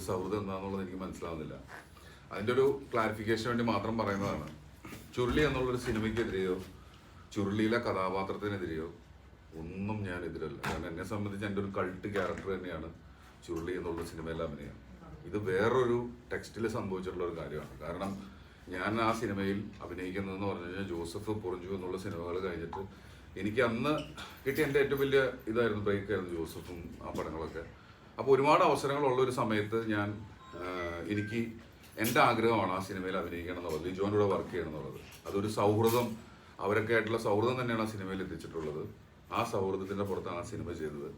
തമ്മിലുള്ള സൗഹൃദം എന്താണെന്നുള്ളത് എനിക്ക് മനസ്സിലാവുന്നില്ല. അതിന്റെ ഒരു ക്ലാരിഫിക്കേഷന് വേണ്ടി മാത്രം പറയുന്നതാണ്. ചുരുളി എന്നുള്ളൊരു സിനിമയ്ക്കെതിരെയോ ചുരുളിയിലെ കഥാപാത്രത്തിനെതിരെയോ ഒന്നും ഞാൻ എതിരല്ല. കാരണം എന്നെ സംബന്ധിച്ച് എന്റെ ഒരു കൾട്ട് ക്യാരക്ടർ തന്നെയാണ് ചുരുളി എന്നുള്ള സിനിമയിലെ അഭിനയം. ഇത് വേറൊരു ടെക്സ്റ്റിൽ സംഭവിച്ചിട്ടുള്ള ഒരു കാര്യമാണ്. കാരണം ഞാൻ ആ സിനിമയിൽ അഭിനയിക്കുന്നതെന്ന് പറഞ്ഞു കഴിഞ്ഞാൽ ജോസഫ് പൊറിഞ്ചു എന്നുള്ള സിനിമകൾ കഴിഞ്ഞിട്ട് എനിക്ക് അന്ന് കിട്ടിയ എന്റെ ഏറ്റവും വലിയ ഇതായിരുന്നു ബ്രേക്കായിരുന്നു ജോസഫും ആ പടങ്ങളൊക്കെ. അപ്പോൾ ഒരുപാട് അവസരങ്ങളുള്ള ഒരു സമയത്ത് ഞാൻ എനിക്ക് എന്റെ ആഗ്രഹമാണ് ആ സിനിമയിൽ അഭിനയിക്കണം എന്നുള്ളത്. ലിജോന്റെ കൂടെ വർക്ക് ചെയ്യണം എന്നുള്ളത്. അതൊരു സൗഹൃദം അവരൊക്കെ ആയിട്ടുള്ള സൗഹൃദം തന്നെയാണ് ആ സിനിമയിൽ എത്തിച്ചിട്ടുള്ളത്. ആ സൗഹൃദത്തിന്റെ പുറത്താണ് ആ സിനിമ ചെയ്തത്.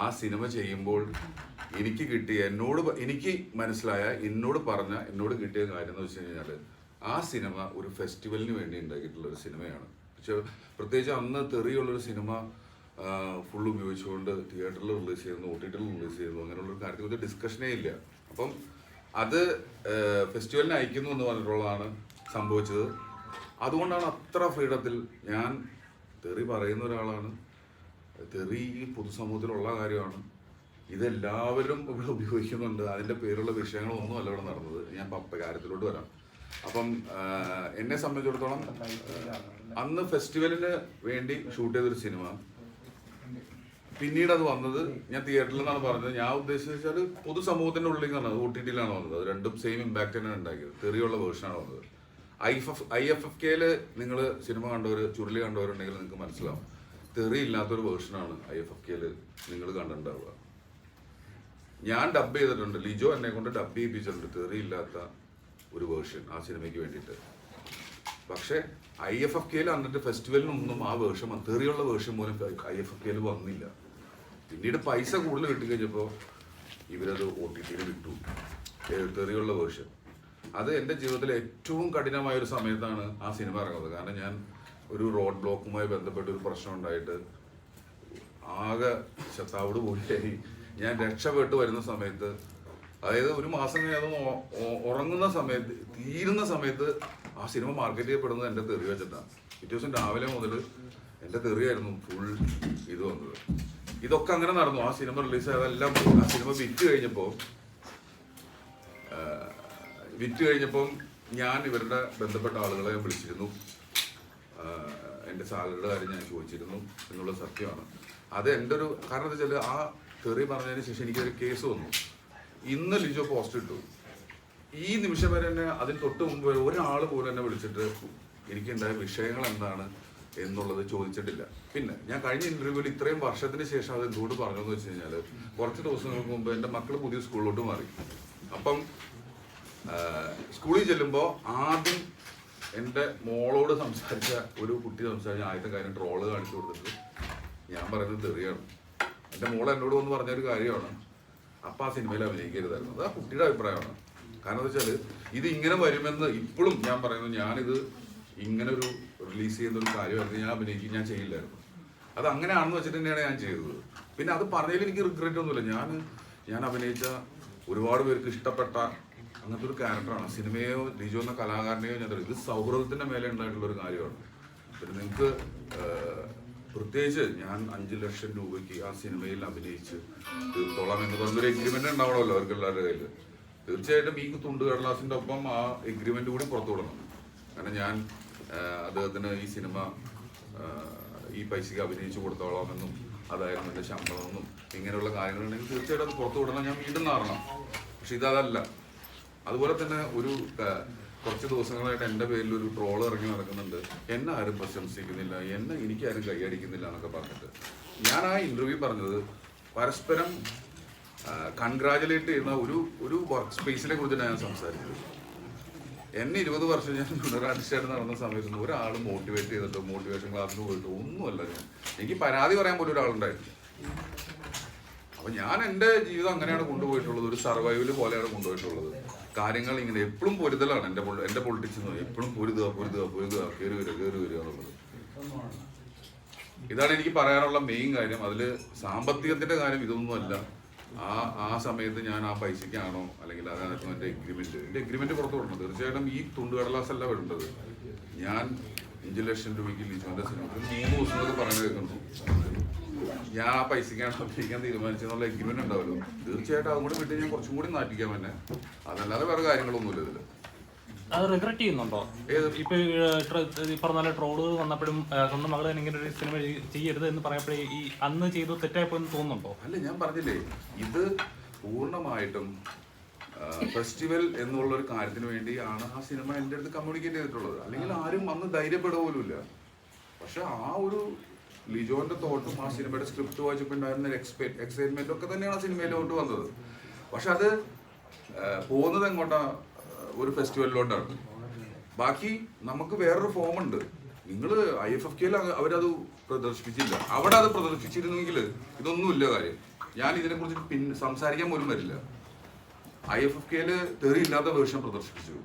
ആ സിനിമ ചെയ്യുമ്പോൾ എനിക്ക് കിട്ടിയ എന്നോട് എനിക്ക് മനസ്സിലായ എന്നോട് പറഞ്ഞ എന്നോട് കിട്ടിയ കാര്യം എന്ന് വെച്ച് കഴിഞ്ഞാൽ ആ സിനിമ ഒരു ഫെസ്റ്റിവലിന് വേണ്ടി ഉണ്ടാക്കിയിട്ടുള്ള ഒരു സിനിമയാണ്. പക്ഷേ പ്രത്യേകിച്ച് അന്ന് തെറിയുള്ളൊരു സിനിമ ഫുൾ ഉപയോഗിച്ചുകൊണ്ട് തിയേറ്ററിൽ റിലീസ് ചെയ്യുന്നു ഒ ടി ടിയിൽ റിലീസ് ചെയ്യുന്നു അങ്ങനെയുള്ളൊരു കാര്യത്തിൽ ഒരു ഡിസ്കഷനേ ഇല്ല. അപ്പം അത് ഫെസ്റ്റിവലിന് അയക്കുന്നു എന്ന് പറഞ്ഞിട്ടുള്ളതാണ് സംഭവിച്ചത്. അതുകൊണ്ടാണ് അത്ര ഫ്രീഡത്തിൽ ഞാൻ തെറി പറയുന്ന ഒരാളാണ്. തെറി ഈ പൊതുസമൂഹത്തിലുള്ള കാര്യമാണ്. ഇതെല്ലാവരും ഇവിടെ ഉപയോഗിക്കുന്നുണ്ട്. അതിന്റെ പേരുള്ള വിഷയങ്ങളൊന്നും അല്ല ഇവിടെ നടന്നത്. ഞാൻ കാര്യത്തിലോട്ട് വരാം. അപ്പം എന്നെ സംബന്ധിച്ചിടത്തോളം അന്ന് ഫെസ്റ്റിവലിന് വേണ്ടി ഷൂട്ട് ചെയ്തൊരു സിനിമ പിന്നീട് അത് വന്നത് ഞാൻ തിയേറ്ററിൽ നിന്നാണ് പറഞ്ഞത്. ഞാൻ ഉദ്ദേശിച്ചത് വെച്ചാൽ പൊതുസമൂഹത്തിന്റെ ഉള്ളിൽ നിന്നാണ് ഒ ടി ടിയിലാണ് വന്നത്. അത് രണ്ടും സെയിം ഇമ്പാക്ട് തന്നെയാണ് ഉണ്ടാക്കിയത്. തെറിയുള്ള വേർഷനാണ് വന്നത്. I F I F F കെയിൽ നിങ്ങൾ സിനിമ കണ്ടവർ ചുരുളി കണ്ടവരുണ്ടെങ്കിൽ നിങ്ങൾക്ക് മനസ്സിലാവും. തെറി ഇല്ലാത്തൊരു വേർഷനാണ് ഐ എഫ് എഫ് കെയിൽ നിങ്ങൾ കണ്ടിട്ടുണ്ടാവുക. ഞാൻ ഡബ് ചെയ്തിട്ടുണ്ട്. ലിജോ എന്നെ കൊണ്ട് ഡബ് ചെയ്യിപ്പിച്ചിട്ടുണ്ട്. തെറി ഇല്ലാത്ത ഒരു വേർഷൻ ആ സിനിമയ്ക്ക് വേണ്ടിയിട്ട്. പക്ഷേ ഐ എഫ് എഫ് കെയിൽ അന്നിട്ട് ഫെസ്റ്റിവലിനൊന്നും ആ വേർഷൻ തെറിയുള്ള വേർഷൻ പോലും ഐ എഫ് എഫ് കെയിൽ വന്നില്ല. പിന്നീട് പൈസ കൂടുതൽ കിട്ടിക്കഴിഞ്ഞപ്പോൾ ഇവരത് ഒ ടി ടിയിൽ വിട്ടു. തെറിയുള്ള വേർഷൻ. അത് എന്റെ ജീവിതത്തിലെ ഏറ്റവും കഠിനമായ ഒരു സമയത്താണ് ആ സിനിമ ഇറങ്ങുന്നത്. കാരണം ഞാൻ ഒരു റോഡ് ബ്ലോക്കുമായി ബന്ധപ്പെട്ട ഒരു പ്രശ്നം ഉണ്ടായിട്ട് ആകെ ശത്താവോട് കൂടിയായി ഞാൻ രക്ഷപ്പെട്ട് വരുന്ന സമയത്ത് അതായത് ഒരു മാസം കഴിഞ്ഞ് അതൊന്ന് ഉ- ഉ- ഉറങ്ങുന്ന സമയത്ത് തീരുന്ന സമയത്ത് ആ സിനിമ മാർക്കറ്റ് ചെയ്യപ്പെടുന്നത് എന്റെ തെറി വെച്ചിട്ടാണ്. പിറ്റേ ദിവസം രാവിലെ മുതൽ എന്റെ തെറിയായിരുന്നു ഫുൾ ഇത് വന്നത്. ഇതൊക്കെ അങ്ങനെ നടന്നു. ആ സിനിമ റിലീസ് അതെല്ലാം ആ സിനിമ വിറ്റ് കഴിഞ്ഞപ്പോൾ വിറ്റ് കഴിഞ്ഞപ്പം ഞാൻ ഇവരുടെ ബന്ധപ്പെട്ട ആളുകളെ വിളിച്ചിരുന്നു. എന്റെ സാലറിയുടെ കാര്യം ഞാൻ ചോദിച്ചിരുന്നു എന്നുള്ള സത്യമാണ്. അത് എന്റെ ഒരു കാരണം എന്താ വെച്ചാൽ ആ തെറി പറഞ്ഞതിന് ശേഷം എനിക്കൊരു കേസ് വന്നു. ഇന്ന് ലിജോ പോസ്റ്റ് ഇട്ടു. ഈ നിമിഷം വരെ തന്നെ അതിന് തൊട്ട് മുമ്പ് ഒരാൾ പോലും എന്നെ വിളിച്ചിട്ട് എനിക്കുണ്ടായ വിഷയങ്ങൾ എന്താണ് എന്നുള്ളത് ചോദിച്ചിട്ടില്ല. പിന്നെ ഞാൻ കഴിഞ്ഞ ഇന്റർവ്യൂവിൽ ഇത്രയും വർഷത്തിന് ശേഷം അത് എന്തുകൊണ്ട് പറഞ്ഞു എന്ന് വെച്ച് കഴിഞ്ഞാൽ കുറച്ച് ദിവസങ്ങൾക്ക് മുമ്പ് എന്റെ മക്കൾ പുതിയ സ്കൂളിലോട്ട് മാറി. അപ്പം സ്കൂളിൽ ചെല്ലുമ്പോൾ ആദ്യം എന്റെ മോളോട് സംസാരിച്ച ഒരു കുട്ടി സംസാരിച്ച ആദ്യത്തെ കാര്യം ട്രോൾ കാണിച്ചു കൊടുത്തിട്ട് ഞാൻ പറയുന്നത് തെറിയാണ്. എന്റെ മോൾ എന്നോട് വന്ന് പറഞ്ഞൊരു കാര്യമാണ്. അപ്പം ആ സിനിമയിൽ അഭിനയിക്കരുതായിരുന്നു. അത് ആ കുട്ടിയുടെ അഭിപ്രായമാണ്. കാരണം എന്താ വെച്ചാൽ ഇത് ഇങ്ങനെ വരുമെന്ന് ഇപ്പോഴും ഞാൻ പറയുന്നത് ഞാനിത് ഇങ്ങനെ ഒരു റിലീസ് ചെയ്യുന്ന ഒരു കാര്യമായിരുന്നു ഞാൻ അഭിനയിക്കും. ഞാൻ ചെയ്യില്ലായിരുന്നു. അത് അങ്ങനെയാണെന്ന് വെച്ചിട്ട് തന്നെയാണ് ഞാൻ ചെയ്തത്. പിന്നെ അത് പറഞ്ഞതിൽ എനിക്ക് റിഗ്രറ്റ് ഒന്നുമില്ല. ഞാൻ ഞാൻ അഭിനയിച്ച ഒരുപാട് പേർക്ക് ഇഷ്ടപ്പെട്ട അങ്ങനത്തെ ഒരു ക്യാരക്ടറാണ് സിനിമയോ ലിജോ എന്ന കലാകാരനെയോ ഞാൻ ഇത് സൗഹൃദത്തിന്റെ മേലെ ഉണ്ടായിട്ടുള്ള ഒരു കാര്യമാണ്. പിന്നെ നിങ്ങൾക്ക് പ്രത്യേകിച്ച് ഞാൻ അഞ്ച് ലക്ഷം രൂപയ്ക്ക് ആ സിനിമയിൽ അഭിനയിച്ച് തീർത്തോളാം എന്ന് പറഞ്ഞൊരു എഗ്രിമെന്റ് ഉണ്ടാവണമല്ലോ അവർക്ക് എല്ലാവരുടെ കയ്യിൽ തീർച്ചയായിട്ടും ഈ തുണ്ട് കടലാസിന്റെ ഒപ്പം ആ എഗ്രിമെന്റ് കൂടി പുറത്തു വിടണം കാരണം ഞാൻ അദ്ദേഹത്തിന് ഈ സിനിമ ഈ പൈസക്ക് അഭിനയിച്ചു കൊടുത്തോളാമെന്നും അതായിരുന്നു എന്റെ ശമ്പളമെന്നും ഇങ്ങനെയുള്ള കാര്യങ്ങളുണ്ടെങ്കിൽ തീർച്ചയായിട്ടും അത് പുറത്തു വിടണം. ഞാൻ വീണ്ടും നാറണം പക്ഷെ ഇതല്ല അതുപോലെ തന്നെ ഒരു കുറച്ച് ദിവസങ്ങളായിട്ട് എന്റെ പേരിൽ ഒരു ട്രോൾ ഇറങ്ങി നടക്കുന്നുണ്ട്. എന്നെ ആരും പ്രശംസിക്കുന്നില്ല. എന്നെ എനിക്കാരും കൈയടിക്കുന്നില്ല എന്നൊക്കെ പറഞ്ഞിട്ട്. ഞാൻ ആ ഇന്റർവ്യൂ പറഞ്ഞത് പരസ്പരം കൺഗ്രാജുലേറ്റ് ചെയ്യുന്ന ഒരു ഒരു വർക്ക് സ്പേസിനെ കുറിച്ചിട്ടാണ് ഞാൻ സംസാരിച്ചത്. എന്നെ ഇരുപത് വർഷം ഞാൻ പുനരാധിഷ്ഠാനം നടന്ന സമയത്ത് ഒരാൾ മോട്ടിവേറ്റ് ചെയ്തിട്ടോ മോട്ടിവേഷൻ ക്ലാസ്സിന് പോയിട്ടോ ഒന്നുമല്ല ഞാൻ. എനിക്ക് പരാതി പറയാൻ പോലും ഒരാളുണ്ടായിട്ടില്ല. അപ്പൊ ഞാൻ എന്റെ ജീവിതം അങ്ങനെയാണ് കൊണ്ടുപോയിട്ടുള്ളത്. ഒരു സർവൈവൽ പോലെയാണ് കൊണ്ടുപോയിട്ടുള്ളത്. കാര്യങ്ങൾ ഇങ്ങനെ എപ്പോഴും പൊരുതലാണ് എന്റെ എന്റെ പൊളിറ്റിക്സ് എന്ന് എപ്പോഴും പൊരുതുക പൊരുതുക പൊരുതുക കയറി വരിക കയറി വരിക എന്നുള്ളത്. ഇതാണ് എനിക്ക് പറയാനുള്ള മെയിൻ കാര്യം. അതിൽ സാമ്പത്തികത്തിന്റെ കാര്യം ഇതൊന്നുമല്ല. ആ ആ സമയത്ത് ഞാൻ ആ പൈസക്കാണോ അല്ലെങ്കിൽ അതിനകത്ത് എന്റെ എഗ്രിമെന്റ് എന്റെ എഗ്രിമെന്റ് പുറത്തു വിടണം. തീർച്ചയായിട്ടും ഈ തുണ്ടുകടലാസ് അല്ല വിടേണ്ടത്. ഞാൻ അഞ്ച് ലക്ഷം രൂപയ്ക്ക് ലിജോന്റെ സിനിമ മൂന്ന് ദിവസം എന്നൊക്കെ പറഞ്ഞു കേൾക്കുന്നു. ഞാൻ ആ പൈസക്കാണ് അഭിനയിക്കാൻ തീരുമാനിച്ചെന്നുള്ള എഗ്രിമെന്റ് ഉണ്ടാവല്ലോ. തീർച്ചയായിട്ടും അതും കൂടി വിട്ട് ഞാൻ കുറച്ചും കൂടി നാട്ടിക്കാൻ തന്നെ അതല്ലാതെ വേറെ കാര്യങ്ങളൊന്നുമില്ല ഇതിൽ. അത് റിഗ്രറ്റ് ചെയ്യുന്നുണ്ടോ? ഇപ്പൊ ഈ, പറഞ്ഞ ട്രോളുകൾ വന്നപ്പോഴും സ്വന്തം മകളെ ഇങ്ങനെ ഒരു സിനിമ ചെയ്- ചെയ്യരുത് എന്ന് പറയപ്പോഴേ ഈ അന്ന് ചെയ്തു തെറ്റായപ്പോയെന്ന് തോന്നുന്നുണ്ടോ? അല്ല ഞാൻ പറഞ്ഞില്ലേ ഇത് പൂർണമായിട്ടും ഫെസ്റ്റിവൽ എന്നുള്ള ഒരു കാര്യത്തിന് വേണ്ടിയാണ് ആ സിനിമ എന്റെ അടുത്ത് കമ്മ്യൂണിക്കേറ്റ് ചെയ്തിട്ടുള്ളത്. അല്ലെങ്കിൽ ആരും അന്ന് ധൈര്യപ്പെടുക പോലുമില്ല. പക്ഷെ ആ ഒരു ലിജോന്റെ തോട്ടും ആ സിനിമയുടെ സ്ക്രിപ്റ്റ് വായിച്ചപ്പോൾ ഉണ്ടായിരുന്ന എക്സൈറ്റ്മെന്റ് ഒക്കെ തന്നെയാണ് ആ സിനിമയിലോട്ട് വന്നത്. പക്ഷെ അത് പോകുന്നത് എങ്ങോട്ടാ? ഒരു ഫെസ്റ്റിവലിലോട്ടാണ് ബാക്കി നമുക്ക് വേറൊരു ഫോം ഉണ്ട്. നിങ്ങൾ ഐ എഫ് എഫ് കെയിൽ അവരത് പ്രദർശിപ്പിച്ചില്ല. അവിടെ അത് പ്രദർശിപ്പിച്ചിരുന്നെങ്കിൽ ഇതൊന്നുമില്ല കാര്യം. ഞാൻ ഇതിനെക്കുറിച്ച് പിൻ സംസാരിക്കാൻ പോലും വരില്ല. ഐ എഫ് എഫ് കെയിൽ തെറി ഇല്ലാത്ത വേർഷൻ പ്രദർശിപ്പിച്ചു.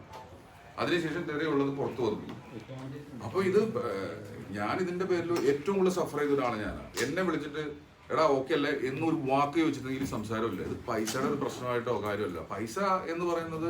അതിനുശേഷം തെറി ഉള്ളത് പുറത്തു വന്നു. അപ്പൊ ഇത് ഞാൻ ഇതിന്റെ പേരിൽ ഏറ്റവും കൂടുതൽ സഫർ ചെയ്ത ഒരാളാണ് ഞാൻ എന്നെ വിളിച്ചിട്ട് എടാ ഓക്കെ അല്ലേ? എന്നൊരു വാക്ക് ചോദിച്ചിട്ടുണ്ടെങ്കിൽ സംസാരമില്ല. ഇത് പൈസയുടെ ഒരു പ്രശ്നമായിട്ടോ കാര്യമല്ല. പൈസ എന്ന് പറയുന്നത്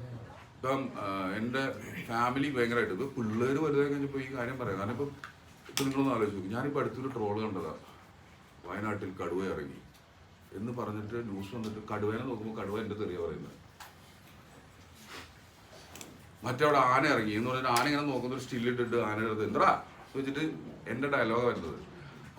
ഇപ്പം എന്റെ ഫാമിലി ഭയങ്കരമായിട്ട് ഇപ്പൊ പിള്ളേർ വലുതായി കഴിഞ്ഞപ്പോൾ ഈ കാര്യം പറയാം. കാരണം ഇപ്പം ഇപ്പം നിങ്ങളൊന്ന് ആലോചിച്ച് നോക്കും. ഞാനിപ്പോൾ അടുത്തൊരു ട്രോൾ കണ്ടതാ. വയനാട്ടിൽ കടുവ ഇറങ്ങി. എന്ന് പറഞ്ഞിട്ട് ന്യൂസ് വന്നിട്ട് കടുവേനെ നോക്കുമ്പോൾ കടുവ എന്റെ തെറിയ പറയുന്നത്. മറ്റവിടെ ആന ഇറങ്ങി. എന്ന് പറഞ്ഞിട്ട് ആന ഇങ്ങനെ നോക്കുന്ന ഒരു സ്റ്റില്ലിട്ടിട്ട് ആനയുടെ അടുത്ത് എന്താ വെച്ചിട്ട് എന്റെ ഡയലോഗ് വരുന്നത്.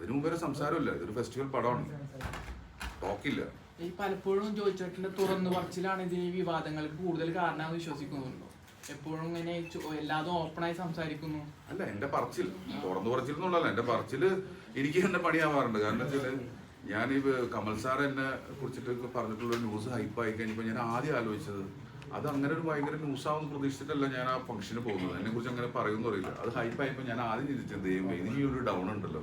അതിനു മുമ്പ് ഒരു സംസാരമില്ല. ഇതൊരു ഫെസ്റ്റിവൽ പടമാണ്. ടോക്കില്ല. ഈ പലപ്പോഴും ചോദിച്ചിട്ടുണ്ട് തുറന്നു പറച്ചിലാണ് ഇതിന് വിവാദങ്ങൾക്ക് കൂടുതൽ കാരണമെന്ന് വിശ്വസിക്കുന്നുണ്ടോ? എപ്പോഴും ഇങ്ങനെ എല്ലാതും ഓപ്പണായി സംസാരിക്കുന്നു. അല്ല എന്റെ പറച്ചിൽ. തുറന്നു പറച്ചിൽ എന്നുള്ളതല്ല എന്റെ പറച്ചിൽ എനിക്ക് തന്നെ പണിയാവാറുണ്ട്. കാരണം വെച്ചാൽ ഞാൻ ഈ കമൽ സാർ എന്നെ കുറിച്ചിട്ട് പറഞ്ഞിട്ടുള്ള ന്യൂസ് ഹൈപ്പായി കഴിഞ്ഞപ്പോൾ ഞാൻ ആദ്യം ആലോചിച്ചത് അത് അങ്ങനെ ഒരു ഭയങ്കര ന്യൂസ് ആവുന്ന പ്രതീക്ഷിച്ചിട്ടല്ല ഞാൻ ആ ഫംഗ്ഷന് പോകുന്നത്. എന്നെ കുറിച്ച് അങ്ങനെ പറയുമെന്ന് അറിയില്ല. അത് ഹൈപ്പായപ്പോൾ ഞാൻ ആദ്യം ചിന്തിച്ചത് ദൈവം ഇതിന് ഒരു ഡൗൺ ഉണ്ടല്ലോ.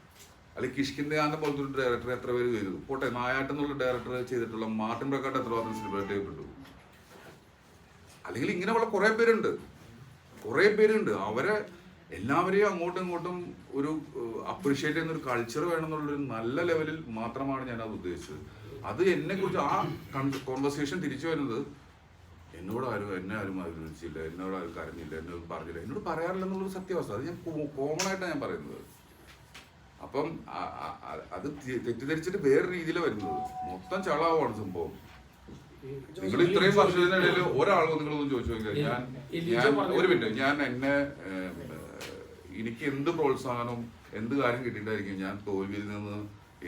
അല്ലെങ്കിൽ കിഷ്കിന്റെ ആന്റെ പോലത്തെ ഒരു ഡയറക്ടർ എത്ര പേര് ചെയ്തു പോട്ടെ മായാട്ട് എന്നുള്ള ഡയറക്ടർ ചെയ്തിട്ടുള്ള മാർട്ടിൻ പ്രക്കാട്ട് എത്ര മാത്രം സെലിബ്രേറ്റ് ചെയ്യപ്പെട്ടു? അല്ലെങ്കിൽ ഇങ്ങനെയുള്ള കുറെ പേരുണ്ട്. കുറെ പേരുണ്ട്. അവരെ എല്ലാവരെയും അങ്ങോട്ടും ഇങ്ങോട്ടും ഒരു അപ്രീഷിയേറ്റ് ചെയ്യുന്ന ഒരു കൾച്ചർ വേണം വേണമെന്നുള്ളൊരു നല്ല ലെവലിൽ മാത്രമാണ് ഞാൻ അത് ഉദ്ദേശിച്ചത്. അത് എന്നെ കുറിച്ച് ആ കോൺവെർസേഷൻ തിരിച്ചു വരുന്നത് എന്നോട് ആരും എന്നെ ആരും അഭിനന്ദിച്ചില്ല എന്നോട് ആരും കരഞ്ഞില്ല എന്നോട് പറഞ്ഞില്ല എന്നോട് പറയാറില്ല എന്നുള്ളൊരു സത്യാവസ്ഥ. അത് ഞാൻ കോമൺ ആയിട്ടാണ് ഞാൻ പറയുന്നത്. അപ്പം അത് തെറ്റിദ്ധരിച്ചിട്ട് വേറെ രീതിയിലാണ് വരുന്നത്. മൊത്തം ചളാവാണ് സംഭവം. നിങ്ങൾ ഇത്രയും വർഷത്തിനിടയിൽ ഒരാളോ നിങ്ങളൊന്നും ചോദിച്ചു നോക്കിയാൽ ഞാൻ ഞാൻ ഒരു മിനിറ്റ്. ഞാൻ എന്നെ എനിക്ക് എന്ത് പ്രോത്സാഹനവും എന്ത് കാര്യം കിട്ടിയിട്ടായിരിക്കും ഞാൻ തോൽവിയിൽ നിന്ന്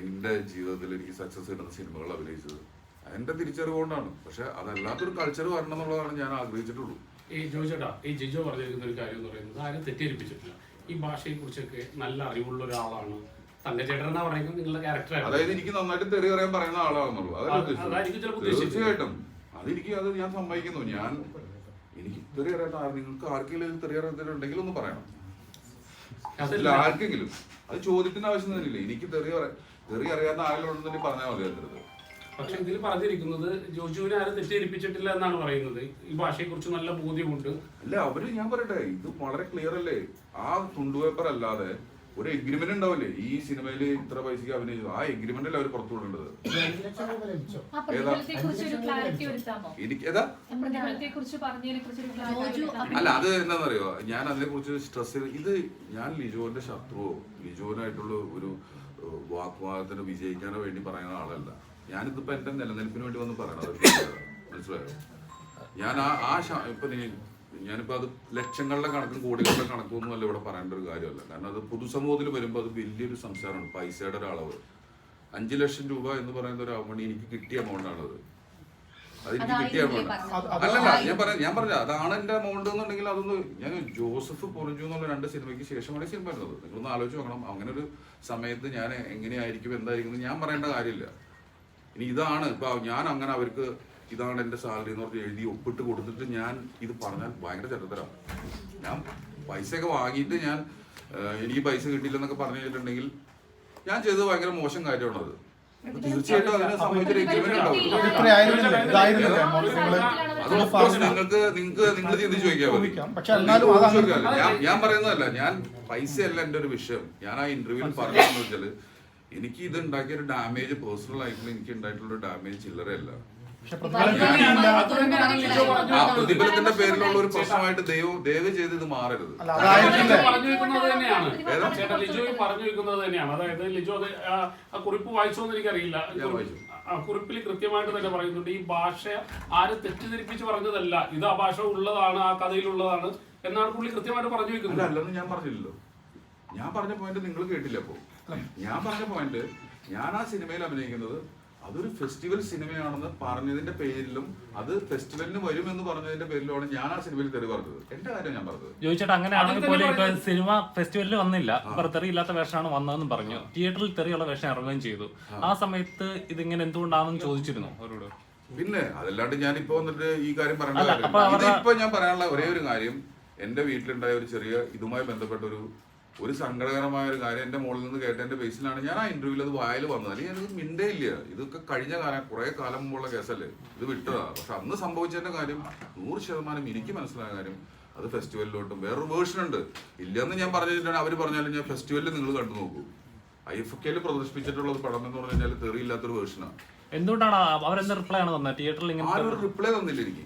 എന്റെ ജീവിതത്തിൽ എനിക്ക് സക്സസ് കിട്ടുന്ന സിനിമകൾ അഭിനയിച്ചത്? എന്റെ തിരിച്ചറിവ് കൊണ്ടാണ് പക്ഷെ അതല്ലാത്തൊരു കൾച്ചർ വരണം എന്നുള്ളതാണ് ഞാൻ ആഗ്രഹിച്ചിട്ടുള്ളൂ. ഈ ജോജേട്ടാ ഈ ജിജോ പറഞ്ഞിരിക്കുന്ന ഒരു കാര്യം എന്ന് പറയുന്നത് ആരും തെറ്റിദ്ധരിപ്പിച്ചിട്ടില്ല. ഈ ഭാഷയെ കുറിച്ചൊക്കെ നല്ല അറിവുള്ള ഒരാളാണ്. എന്നാ പറയുന്നത്? നിങ്ങളുടെ ക്യാരക്ടറാണ് അതായത് എനിക്ക് നന്നായിട്ട് തെറി പറയാൻ പറയുന്ന ആളാണെന്നുള്ളൂ. അതായിരിക്കും ചിലപ്പോൾ ഉദ്ദേശിച്ചത്. ഉദ്ദേശിച്ചത്. തീർച്ചയായിട്ടും. അതെനിക്ക് അത് ഞാൻ സമ്മതിക്കുന്നു. ഞാൻ എനിക്ക് തെറി അറിയാത്ത നിങ്ങൾക്ക് ആർക്കെങ്കിലും തെറി അറിയാത്തവരുണ്ടെങ്കിൽ ഒന്ന് പറയണം. അതല്ല. ആർക്കെങ്കിലും. അത് ചോദ്യത്തിന്റെ ആവശ്യം തന്നെയില്ല? എനിക്ക് തെറി പറയാ തെറി അറിയാത്ത തന്നെ പറഞ്ഞാൽ മതി അതിന്റെ അടുത്ത് പക്ഷെ ഇതിൽ പറഞ്ഞിരിക്കുന്നത് ജോജുവിനെ ആരും തെറ്റിദ്ധരിപ്പിച്ചിട്ടില്ല എന്നാണ് പറയുന്നത്. ഈ ഭാഷയെ കുറിച്ച് നല്ല ബോധ്യമുണ്ട്. അല്ല അവർ ഞാൻ പറയട്ടെ ഇത് വളരെ ക്ലിയർ അല്ലേ? ആ തുണ്ടുപേപ്പർ അല്ലാതെ ഒരു എഗ്രിമെന്റ് ഉണ്ടാവില്ലേ? ഈ സിനിമയിൽ ഇത്ര പൈസക്ക് അഭിനയിച്ചു ആ എഗ്രിമെന്റ് അല്ല അവർ പുറത്തു വിടേണ്ടത്? എനിക്ക് ഏതാ? പ്രതിഫലത്തെ കുറിച്ച് പറഞ്ഞതിനെ കുറിച്ച് ഒരു അല്ല അത് എന്താണെന്നറിയോ ഞാൻ അതിനെ കുറിച്ച് സ്ട്രെസ് ചെയ്ത് ഇത് ഞാൻ ലിജോന്റെ ശത്രുവോ? ലിജോനായിട്ടുള്ള ഒരു വാക്വാദത്തിന് വിജയിക്കാനോ വേണ്ടി പറയുന്ന ആളല്ല. ഞാനിതിപ്പോ എന്റെ നിലനിൽപ്പിന് വേണ്ടി വന്ന് പറയണത് മനസ്സിലായോ? ഞാൻ ആ ആ ഇപ്പൊ നീ ഞാനിപ്പോ അത് ലക്ഷങ്ങളുടെ കണക്കും കോടികളുടെ കണക്കും ഒന്നും അല്ല ഇവിടെ പറയേണ്ട ഒരു കാര്യമല്ല. കാരണം അത് പൊതുസമൂഹത്തിൽ വരുമ്പോൾ അത് വലിയൊരു സംസാരമാണ് പൈസയുടെ ഒരു അളവ് അഞ്ചു ലക്ഷം രൂപ എന്ന് പറയുന്ന ഒരു അമൗണ്ട് എനിക്ക് കിട്ടിയ എമൗണ്ട് ആണത്. അത് എനിക്ക് കിട്ടിയ എമൗണ്ട്? അല്ലല്ല ഞാൻ പറഞ്ഞ ഞാൻ പറഞ്ഞ അതാണ് എന്റെ എമൗണ്ട് എന്നുണ്ടെങ്കിൽ അതൊന്ന് ഞാൻ ജോസഫ് പൊറിഞ്ചു എന്നുള്ള രണ്ട് സിനിമയ്ക്ക് ശേഷമാണ് സിനിമ വരുന്നത്. നിങ്ങളൊന്ന് ആലോചിച്ച് നോക്കണം. അങ്ങനെ ഒരു സമയത്ത് ഞാൻ എങ്ങനെയായിരിക്കും എന്തായിരിക്കും എന്ന് ഞാൻ പറയേണ്ട കാര്യമില്ല. ഇനി ഇതാണ് ഇപ്പൊ ഞാൻ അങ്ങനെ അവർക്ക് ഇതാണ് എന്റെ സാലറി എന്ന് പറഞ്ഞ് എഴുതി ഒപ്പിട്ട് കൊടുത്തിട്ട് ഞാൻ ഇത് പറഞ്ഞാൽ ഭയങ്കര ചെറുതരാം ഞാൻ പൈസയൊക്കെ വാങ്ങിയിട്ട് ഞാൻ എനിക്ക് പൈസ കിട്ടിയില്ലെന്നൊക്കെ പറഞ്ഞു കഴിഞ്ഞിട്ടുണ്ടെങ്കിൽ ഞാൻ ചെയ്തത് ഭയങ്കര മോശം കാര്യമാണത്. തീർച്ചയായിട്ടും അതിനെ സംബന്ധിച്ചൊരു എഗ്രിമെന്റ് ഉണ്ടാവും. അത് നിങ്ങൾക്ക് നിങ്ങൾക്ക് നിങ്ങൾ ചിന്തിച്ച് ചോദിക്കാൻ ഞാൻ ഞാൻ പറയുന്നതല്ല ഞാൻ പൈസയല്ല എന്റെ ഒരു വിഷയം. ഞാൻ ആ ഇന്റർവ്യൂവിൽ പറഞ്ഞതെന്ന് വെച്ചാൽ എനിക്ക് ഇത് ഉണ്ടാക്കിയ ഒരു ഡാമേജ് പേഴ്സണൽ ആയിട്ടുള്ള എനിക്ക് ഉണ്ടായിട്ടുള്ള ഡാമേജ് ചില്ലറയല്ല. പ്രതിഫലത്തിന്റെ പേരിലുള്ള ഒരു പ്രശ്നമായിട്ട് ദൈവം ദയവ് ചെയ്ത് ഇത് മാറരുത്. പറഞ്ഞു വെക്കുന്നത് തന്നെയാണ്? ചേട്ടാ ലിജോ പറഞ്ഞു വെക്കുന്നത് തന്നെയാണ്. അതായത് ലിജോ അത് ആ കുറിപ്പ് വായിച്ചോന്ന് എനിക്കറിയില്ല. ഞാൻ ആ കുറിപ്പിൽ കൃത്യമായിട്ട് തന്നെ പറയുന്നുണ്ട്. ഈ ഭാഷ ആരും തെറ്റിദ്ധരിപ്പിച്ച് പറഞ്ഞതല്ല. ഇത് ആ ഭാഷ ഉള്ളതാണ് ആ കഥയിലുള്ളതാണ് എന്നാണ് പുള്ളി കൃത്യമായിട്ട് പറഞ്ഞു വെക്കുന്നത്. അല്ലെന്ന് ഞാൻ പറഞ്ഞില്ലല്ലോ. ഞാൻ പറഞ്ഞ പോയിന്റ് നിങ്ങൾ കേട്ടില്ല അപ്പോ. ഞാൻ പറഞ്ഞ പോയിന്റ് ഞാൻ ആ സിനിമയിൽ അഭിനയിക്കുന്നത്. അതൊരു ഫെസ്റ്റിവൽ സിനിമയാണെന്ന് പറഞ്ഞതിന്റെ പേരിലും അത് ഫെസ്റ്റിവലിന് വരും എന്ന് പറഞ്ഞതിന്റെ പേരിലുമാണ് ഞാൻ ആ സിനിമയിൽ തെറി പറഞ്ഞത്. എന്റെ കാര്യം ഞാൻ പറഞ്ഞത്. ചോദിച്ചിട്ട് അങ്ങനെയാണെങ്കിൽ പോലും സിനിമ ഫെസ്റ്റിവലിൽ വന്നില്ല. ഇപ്പൊ തെറി ഇല്ലാത്ത വേഷമാണ് വന്നതെന്ന് പറഞ്ഞു. തിയേറ്ററിൽ തെറിയുള്ള വേഷം ഇറങ്ങുകയും ചെയ്തു. ആ. സമയത്ത് ഇതിങ്ങനെ എന്തുകൊണ്ടാണെന്ന് ചോദിച്ചിരുന്നു അവരോട്? പിന്നെ അതല്ലാണ്ട് ഞാൻ ഇപ്പൊ വന്നിട്ട് ഈ കാര്യം പറയേണ്ട അപ്പൊ ഇതിപ്പോ ഞാൻ പറയാനുള്ള ഒരേ ഒരു കാര്യം എന്റെ വീട്ടിലുണ്ടായ ഒരു ചെറിയ ഇതുമായി ബന്ധപ്പെട്ട ഒരു ഒരു സങ്കടകരമായ ഒരു കാര്യം എന്റെ മോളിൽ നിന്ന് കേട്ടതിന്റെ ബേസിലാണ് ഞാൻ ആ ഇന്റർവ്യൂവിൽ അത് വായിൽ വന്നത്. അല്ലെങ്കിൽ ഞാനത് മിണ്ടേ ഇല്ല. ഇതൊക്കെ കഴിഞ്ഞ കാലം കുറേ കാലം മുമ്പുള്ള കേസല്ലേ? ഇത് വിട്ടതാ. പക്ഷെ അന്ന് സംഭവിച്ചതിന്റെ കാര്യം നൂറ് ശതമാനം എനിക്ക് മനസ്സിലായ കാര്യം അത് ഫെസ്റ്റിവലിലോട്ടും വേറൊരു വേർഷൻ ഉണ്ട്. ഇല്ലെന്ന് ഞാൻ പറഞ്ഞിട്ടുണ്ടെങ്കിൽ അവർ പറഞ്ഞാലും ഞാൻ ഫെസ്റ്റിവലിൽ നിങ്ങൾ കണ്ടു നോക്കൂ. ഐ എഫ് കെയിൽ പ്രദർശിപ്പിച്ചിട്ടുള്ള പടം എന്ന് പറഞ്ഞു കഴിഞ്ഞാൽ തെറിയില്ലാത്തൊരു വേർഷനാണ് എന്തുകൊണ്ടാണ്? അവരെന്താ റിപ്ലൈ ആണ് തന്നത്? തിയേറ്ററിൽ ആരും ഒരു റിപ്ലൈ തന്നില്ല എനിക്ക്.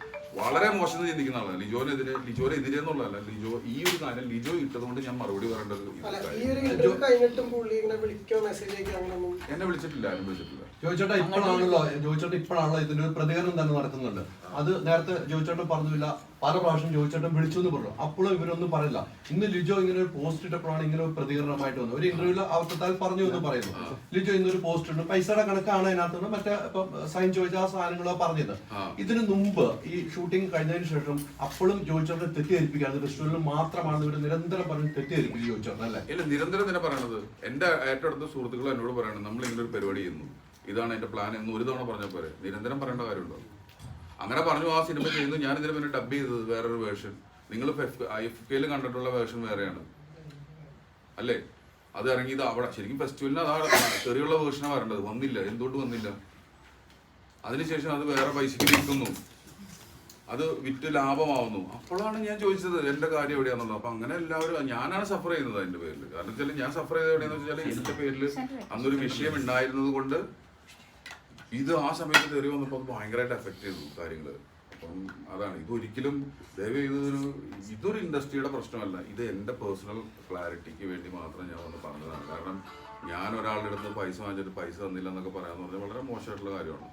വളരെ മോശം ചിന്തിക്കുന്ന ആളാണ് ലിജോനെതിരെ ലിജോനെ എതിരെ എന്നുള്ളതല്ല. ലിജോ ഈ ഒരു കാര്യം ലിജോ ഇട്ടതുകൊണ്ട് ഞാൻ മറുപടി പറയേണ്ടത് ഈ ഒരു ഇന്റർവ്യൂ കഴിഞ്ഞിട്ടും പുള്ളി ഇങ്ങനെ വിളിക്കോ മെസ്സേജ് അങ്ങനൊന്നും എന്നെ വിളിച്ചിട്ടില്ല ആരും വിളിച്ചിട്ടില്ല. ജോയിച്ചേട്ടാ ഇപ്പോഴാണല്ലോ ജോയിച്ചേട്ടൻ ഇപ്പോഴാണല്ലോ ഇതിന്റെ ഒരു പ്രതികരണം തന്നെ നടക്കുന്നുണ്ട്. അത് നേരത്തെ ജോയിച്ചേട്ടൻ പറഞ്ഞില്ല. പല പ്രാവശ്യം ജോയിച്ചേട്ടൻ വിളിച്ചു എന്ന് പറഞ്ഞു. അപ്പോഴും ഇവരൊന്നും പറയില്ല. ഇന്ന് ലിജോ ഇങ്ങനെ ഒരു പോസ്റ്റ് ഇട്ടപ്പോഴാണ് ഇങ്ങനെ ഒരു പ്രതികരണമായിട്ട് വന്നത്. ഒരു ഇന്റർവ്യൂൽ അവസ്ഥത്താൽ പറഞ്ഞു എന്ന് പറയുന്നു. ലിജോ ഇന്നൊരു പോസ്റ്റ് ഉണ്ട് പൈസയുടെ കണക്കാണ് അതിനകത്ത് മറ്റേ ഇപ്പം സൈൻ ചോദിച്ച ആ സാധനങ്ങളോ പറഞ്ഞത്. ഇതിന് മുമ്പ് ഈ ഷൂട്ടിംഗ് കഴിഞ്ഞതിന് ശേഷം അപ്പോഴും ജോയിച്ചേട്ടനെ തെറ്റിദ്ധരിപ്പിക്കുകയാണ്. റെസ്റ്റോറന്റിൽ മാത്രമാണ് ഇവർ നിരന്തരം പറഞ്ഞ് തെറ്റിദ്ധരിപ്പിക്കുക ജോയിച്ചേട്ടൻ അല്ലേ? ഇല്ല നിരന്തരം തന്നെ പറയണത്. എന്റെ ഏറ്റവും അടുത്ത സുഹൃത്തുക്കൾ എന്നോട് പറയണം നമ്മൾ ഇങ്ങനെ ഒരു പരിപാടി ചെയ്യുന്നു. ഇതാണ് എന്റെ പ്ലാൻ എന്ന് ഒരു തവണ പറഞ്ഞ പോലെ നിരന്തരം പറയേണ്ട കാര്യമുണ്ടോ? അങ്ങനെ പറഞ്ഞു ആ സിനിമ ചെയ്യുന്നു. ഞാൻ ഇതിന് പിന്നെ ഡബ് ചെയ്തത് വേറൊരു വേർഷൻ നിങ്ങൾ എഫ് കെയിൽ കണ്ടിട്ടുള്ള വേർഷൻ വേറെയാണ്. അല്ലേ? അത് ഇറങ്ങിയത് അവിടെ. ശരിക്കും ഫെസ്റ്റിവലിന് അതാണ് ചെറിയുള്ള വേർഷനാണ് വരേണ്ടത്. വന്നില്ല. എന്തുകൊണ്ട് വന്നില്ല? അതിനുശേഷം അത് വേറെ പൈസക്ക് വിൽക്കുന്നു. അത് വിറ്റ് ലാഭമാവുന്നു. അപ്പോഴാണ് ഞാൻ ചോദിച്ചത് എന്റെ കാര്യം എവിടെയാണെന്നുള്ളത്? അപ്പൊ അങ്ങനെ എല്ലാവരും ഞാനാണ് സഫർ ചെയ്യുന്നത് അതിന്റെ പേരിൽ കാരണം വെച്ചാൽ ഞാൻ സഫർ ചെയ്തത് എവിടെയാണെന്ന് വെച്ചാൽ എന്റെ പേരിൽ അന്നൊരു വിഷയം ഉണ്ടായിരുന്നത് കൊണ്ട് ഇത് ആ സമയത്ത് കയറി വന്നപ്പോൾ അത് ഭയങ്കരമായിട്ട് എഫക്ട് ചെയ്തു കാര്യങ്ങൾ അപ്പം അതാണ്. ഇത് ഒരിക്കലും ദയവ് ഇതൊരു ഇതൊരു ഇൻഡസ്ട്രിയുടെ പ്രശ്നമല്ല. ഇത് എന്റെ പേഴ്സണൽ ക്ലാരിറ്റിക്ക് വേണ്ടി മാത്രം ഞാൻ വന്ന് പറഞ്ഞതാണ്. കാരണം ഞാൻ ഒരാളുടെ അടുത്ത് പൈസ വാങ്ങിച്ചിട്ട് പൈസ തന്നില്ല എന്നൊക്കെ പറയാന്ന് പറഞ്ഞാൽ വളരെ മോശമായിട്ടുള്ള കാര്യമാണ്.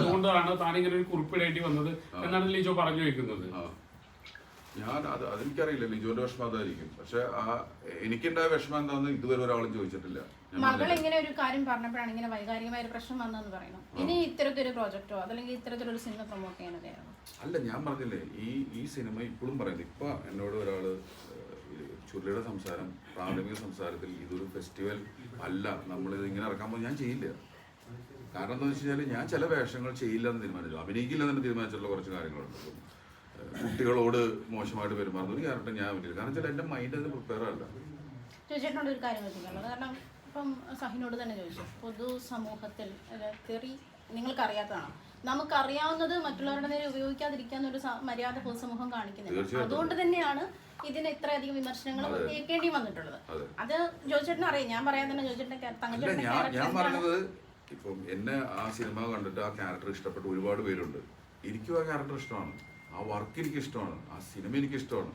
അതുകൊണ്ടാണ് താനിങ്ങനെ ഒരു കുറിപ്പിടേണ്ടി വന്നത്. എന്നാണ് ലീജോ പറഞ്ഞു വെക്കുന്നത്. ഞാൻ അത് അതെനിക്കറിയില്ല ലിജോന്റെ വിഷമം അതായിരിക്കും പക്ഷെ ആ എനിക്കുണ്ടായ വിഷമം എന്താണെന്ന് ഇതുവരെ ഒരാളും ചോദിച്ചിട്ടില്ല. മകൾ? ഇങ്ങനെ ഒരു കാര്യം പറഞ്ഞപ്പോഴാണ് ഇങ്ങനെ വൈകാരികമായ ഒരു പ്രശ്നം വന്നതെന്ന് പറയുന്നു ഇനി ഇത്തരത്തിലൊരു പ്രോജക്റ്റോ അതല്ലെങ്കിൽ ഇത്തരത്തിലൊരു സിനിമ പ്രൊമോട്ട് ചെയ്യാനൊക്കെയാണോ അല്ല ഞാൻ പറഞ്ഞില്ലേ ഈ ഈ സിനിമ ഇപ്പോഴും പറയുന്നത് ഇപ്പൊ എന്നോട് ഒരാൾ ചുരുളിയുടെ സംസാരം പ്രാഥമിക സംസാരത്തിൽ ഇതൊരു ഫെസ്റ്റിവൽ അല്ല നമ്മളിത് ഇങ്ങനെ ഇറക്കാൻ പോകും ഞാൻ ചെയ്യില്ല. കാരണം എന്താണെന്ന് വെച്ച് കഴിഞ്ഞാൽ ഞാൻ ചില വേഷങ്ങൾ ചെയ്യില്ല എന്ന് തീരുമാനിച്ചു. അഭിനയിക്കില്ല എന്ന് തീരുമാനിച്ചിട്ടുള്ള കുറച്ച് കാര്യങ്ങളുണ്ട്. കുട്ടികളോട് മോശമായിട്ട് പെരുമാറുന്ന ഒരു ക്യാരക്ടർ ഞാൻ പറ്റില്ല കാരണം വെച്ചാൽ എന്റെ മൈൻഡ് അത് പ്രിപ്പയർ അല്ല ചോദിച്ചിട്ടുണ്ട് ഒരു കാര്യം ചോദിക്കാനുള്ളത് കാരണം ഇപ്പം സഹിനോട് തന്നെ ചോദിച്ചു. പൊതു സമൂഹത്തിൽ തെറി നിങ്ങൾക്കറിയാത്തതാണ്? നമുക്കറിയാവുന്നത് മറ്റുള്ളവരുടെ നേരെ ഉപയോഗിക്കാതിരിക്കാൻ ഒരു മര്യാദ പൊതുസമൂഹം കാണിക്കുന്നില്ല. അതുകൊണ്ട് തന്നെയാണ് ഇതിന് ഇത്രയധികം വിമർശനങ്ങൾ കേൾക്കേണ്ടി വന്നിട്ടുള്ളത്. അത്. ജോയിച്ചേട്ടന് അറിയാം. ഞാൻ പറയാൻ തന്നെ ക്യാരക്ടർ ഇപ്പം എന്നെ ആ സിനിമ കണ്ടിട്ട് ആ ക്യാരക്ടർ ഇഷ്ടപ്പെട്ട് ഒരുപാട് പേരുണ്ട്. എനിക്കും ആ ക്യാരക്ടർ ഇഷ്ടമാണ്. ആ വർക്ക് എനിക്ക് ഇഷ്ടമാണ് ആ സിനിമ എനിക്ക് ഇഷ്ടമാണ്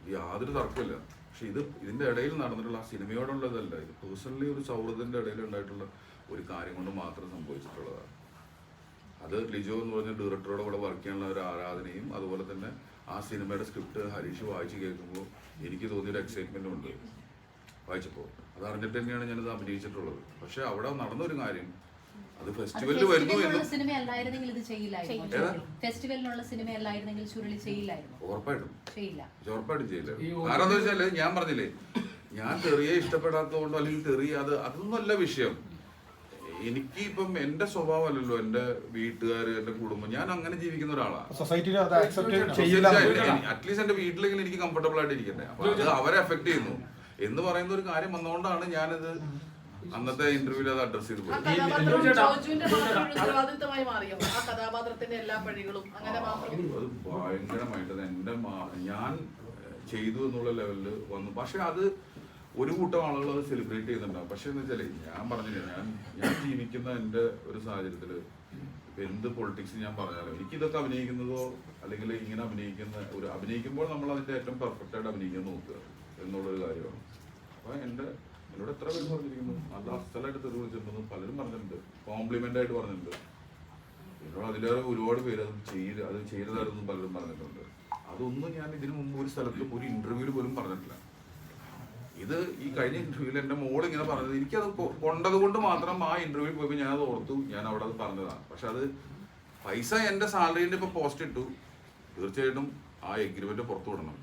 ഇത് യാതൊരു തർക്കമില്ല പക്ഷെ ഇത് ഇതിന്റെ ഇടയിൽ നടന്നിട്ടുള്ള ആ സിനിമയോടുള്ളതല്ല ഇത് പേഴ്സണലി ഒരു സൗഹൃദത്തിന്റെ ഇടയിൽ ഉണ്ടായിട്ടുള്ള ഒരു കാര്യം കൊണ്ട് മാത്രം സംഭവിച്ചിട്ടുള്ളതാണ്. അത് ലിജോ എന്ന് പറഞ്ഞ ഡയറക്ടറോട് കൂടെ വർക്ക് ചെയ്യാനുള്ള ഒരു ആരാധനയും അതുപോലെ തന്നെ ആ സിനിമയുടെ സ്ക്രിപ്റ്റ് ഹരീഷ് വായിച്ച് കേൾക്കുമ്പോൾ എനിക്ക് തോന്നിയൊരു എക്സൈറ്റ്മെന്റ് ഉണ്ട്. വായിച്ചപ്പോൾ അത് അറിഞ്ഞിട്ട് തന്നെയാണ് ഞാനിത് അഭിനയിച്ചിട്ടുള്ളത്. പക്ഷെ അവിടെ നടന്നൊരു കാര്യം അത് ഫെസ്റ്റിവലിൽ വരുന്നു എന്ന്. ഫെസ്റ്റിവലിനുള്ള സിനിമ അല്ലായിരുന്നെങ്കിൽ ഇത് ചെയ്യില്ലായിരുന്നു. ഫെസ്റ്റിവലിനുള്ള സിനിമ അല്ലായിരുന്നെങ്കിൽ ചുരുളി ചെയ്യില്ലായിരുന്നു. ഉറപ്പായിട്ടും. ചെയ്യില്ല. ഉറപ്പായിട്ടും ചെയ്യില്ല. കാരണം എന്താ വെച്ചാൽ ഞാൻ പറഞ്ഞില്ലേ ഞാൻ തെറിയെ ഇഷ്ടപ്പെടാത്തതുകൊണ്ടോ അല്ലെങ്കിൽ തെറി അത് അതൊന്നുമല്ല വിഷയം. എനിക്ക് ഇപ്പം എന്റെ സ്വഭാവമല്ലല്ലോ എന്റെ വീട്ടുകാർ എന്റെ കുടുംബം. ഞാൻ അങ്ങനെ ജീവിക്കുന്ന ഒരാളാണ് സൊസൈറ്റിയിൽ അത് അക്സെപ്റ്റ് ചെയ്യില്ല അറ്റ്ലീസ്റ്റ് എന്റെ വീട്ടിലെങ്കിലും എനിക്ക് കംഫർട്ടബിൾ ആയിട്ട് ഇരിക്കട്ടെ അപ്പൊ അത് അവരെ എഫക്ട് ചെയ്യുന്നു. എന്ന് പറയുന്ന ഒരു കാര്യം വന്നുകൊണ്ടാണ് ഞാനിത് അന്നത്തെ ഇന്റർവ്യൂവിൽ അത് അഡ്രസ് ചെയ്ത് ജോജുവിന്റെ മാത്രം ഒരു ഉത്തരവാദിത്തമായി മാറിയോ? ആ കഥാപാത്രത്തിന്റെ എല്ലാ പഴികളും അങ്ങനെ മാത്രം? അത് ഭയങ്കരമായിട്ട് എന്റെ ഞാൻ ചെയ്തു എന്നുള്ള ലെവലിൽ വന്നു. പക്ഷെ അത് ഒരു കൂട്ടം ആളുകൾ അത് സെലിബ്രേറ്റ് ചെയ്യുന്നുണ്ടാവും. പക്ഷെ എന്ന് വെച്ചാൽ ഞാൻ പറഞ്ഞില്ല ഞാൻ ഞാൻ ജീവിക്കുന്ന എന്റെ ഒരു സാഹചര്യത്തിൽ എന്ത് പൊളിറ്റിക്സ് ഞാൻ പറഞ്ഞാലും എനിക്ക് ഇതൊക്കെ അഭിനയിക്കുന്നതോ അല്ലെങ്കിൽ ഇങ്ങനെ അഭിനയിക്കുന്ന ഒരു അഭിനയിക്കുമ്പോൾ നമ്മൾ അതിന്റെ ഏറ്റവും പെർഫെക്റ്റ് ആയിട്ട് അഭിനയിക്കാൻ നോക്കുക എന്നുള്ളൊരു കാര്യമാണ്. അപ്പൊ എന്റെ എന്നോട് എത്ര പേര് പറഞ്ഞിരിക്കുന്നു? നല്ല അസ്ഥലായിട്ട് തെരുവ് വിളിച്ചിട്ടുണ്ടെന്ന് പലരും പറഞ്ഞിട്ടുണ്ട്. കോംപ്ലിമെന്റ് ആയിട്ട് പറഞ്ഞിട്ടുണ്ട്. എന്നോട് അതിലേറെ ഒരുപാട് പേര് അത് ചെയ്ത് അത് ചെയ്തതായിരുന്നു പലരും പറഞ്ഞിട്ടുണ്ട്. അതൊന്നും ഞാൻ ഇതിനു മുമ്പ് ഒരു സ്ഥലത്തും ഒരു ഇന്റർവ്യൂവിൽ പോലും പറഞ്ഞിട്ടില്ല. ഇത് ഈ കഴിഞ്ഞ ഇന്റർവ്യൂവിൽ എന്റെ മോൾ ഇങ്ങനെ പറഞ്ഞത്. എനിക്കത് കൊണ്ടത് കൊണ്ട് മാത്രം ആ ഇന്റർവ്യൂ പോയപ്പോൾ ഞാൻ അത് ഓർത്തു. ഞാൻ അവിടെ അത് പറഞ്ഞതാണ്. പക്ഷെ അത് പൈസ എന്റെ സാലറിന്റെ ഇപ്പൊ പോസ്റ്റ് ഇട്ടു. തീർച്ചയായിട്ടും ആ എഗ്രിമെന്റ് പുറത്തു വിടണം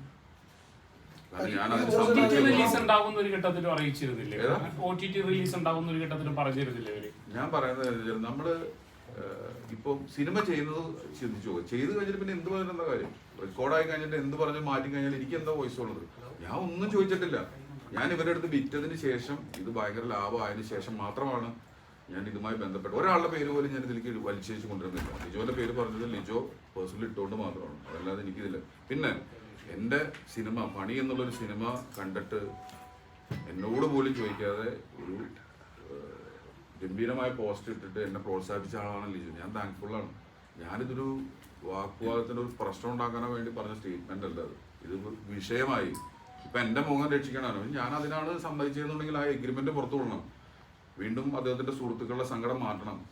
കാരണം ഞാൻ അതിന് ഒ ടി ടി റിലീസ് ഒരു ഘട്ടത്തിൽ അറിയിച്ചിരുന്നില്ലേ. ഏതാ? ഒ ടി ടി റിലീസ് ഒരു പറഞ്ഞിരുന്നില്ലേ അവർ ഞാൻ പറയുന്നത് നമ്മൾ ഇപ്പം സിനിമ ചെയ്യുന്നത് ചിന്തിച്ചു ചെയ്ത് കഴിഞ്ഞിട്ട് പിന്നെ എന്ത് പറഞ്ഞിരുന്ന കാര്യം? റെക്കോർഡായി കഴിഞ്ഞിട്ട് എന്ത് പറഞ്ഞു മാറ്റി കഴിഞ്ഞാൽ എനിക്ക് എന്താ വോയിസ് ഉള്ളത്? ഞാൻ ഒന്നും ചോദിച്ചിട്ടില്ല. ഞാൻ ഇവരുടെ അടുത്ത് വിറ്റതിന് ശേഷം ഇത് ഭയങ്കര ലാഭമായതിനു ശേഷം മാത്രമാണ് ഞാൻ ഇതുമായി ബന്ധപ്പെട്ട് ഒരാളുടെ പേര് പോലും ഞാൻ ഇതിലേക്ക് വലിച്ചേച്ച് കൊണ്ടുവരുന്നില്ല. ലിജോന്റെ പേര് പറഞ്ഞത് ലിജോ പേഴ്സണലി ഇട്ടുകൊണ്ട് മാത്രമാണ്. അതല്ലാതെ എനിക്കിതില്ല പിന്നെ എന്റെ സിനിമ പണി എന്നുള്ളൊരു സിനിമ കണ്ടിട്ട് എന്നോട് പോലും ചോദിക്കാതെ ഒരു ഗംഭീരമായ പോസ്റ്റ് ഇട്ടിട്ട് എന്നെ പ്രോത്സാഹിപ്പിച്ച ആളാണ് ലിജു. ഞാൻ താങ്ക്ഫുള്ളാണ് ഞാനിതൊരു വാക്കുവാദത്തിന്റെ ഒരു പ്രശ്നം ഉണ്ടാക്കാനോ വേണ്ടി പറഞ്ഞ സ്റ്റേറ്റ്മെന്റ് അല്ല അത്. ഇത് വിഷയമായി. ഇപ്പം എന്റെ മുഖം രക്ഷിക്കണമല്ലോ ഞാൻ അതിനാണ് സമ്മതിച്ചതെന്നുണ്ടെങ്കിൽ ആ എഗ്രിമെന്റ് പുറത്തു വിടണം. വീണ്ടും അദ്ദേഹത്തിന്റെ സുഹൃത്തുക്കളുടെ സങ്കടം മാറ്റണം.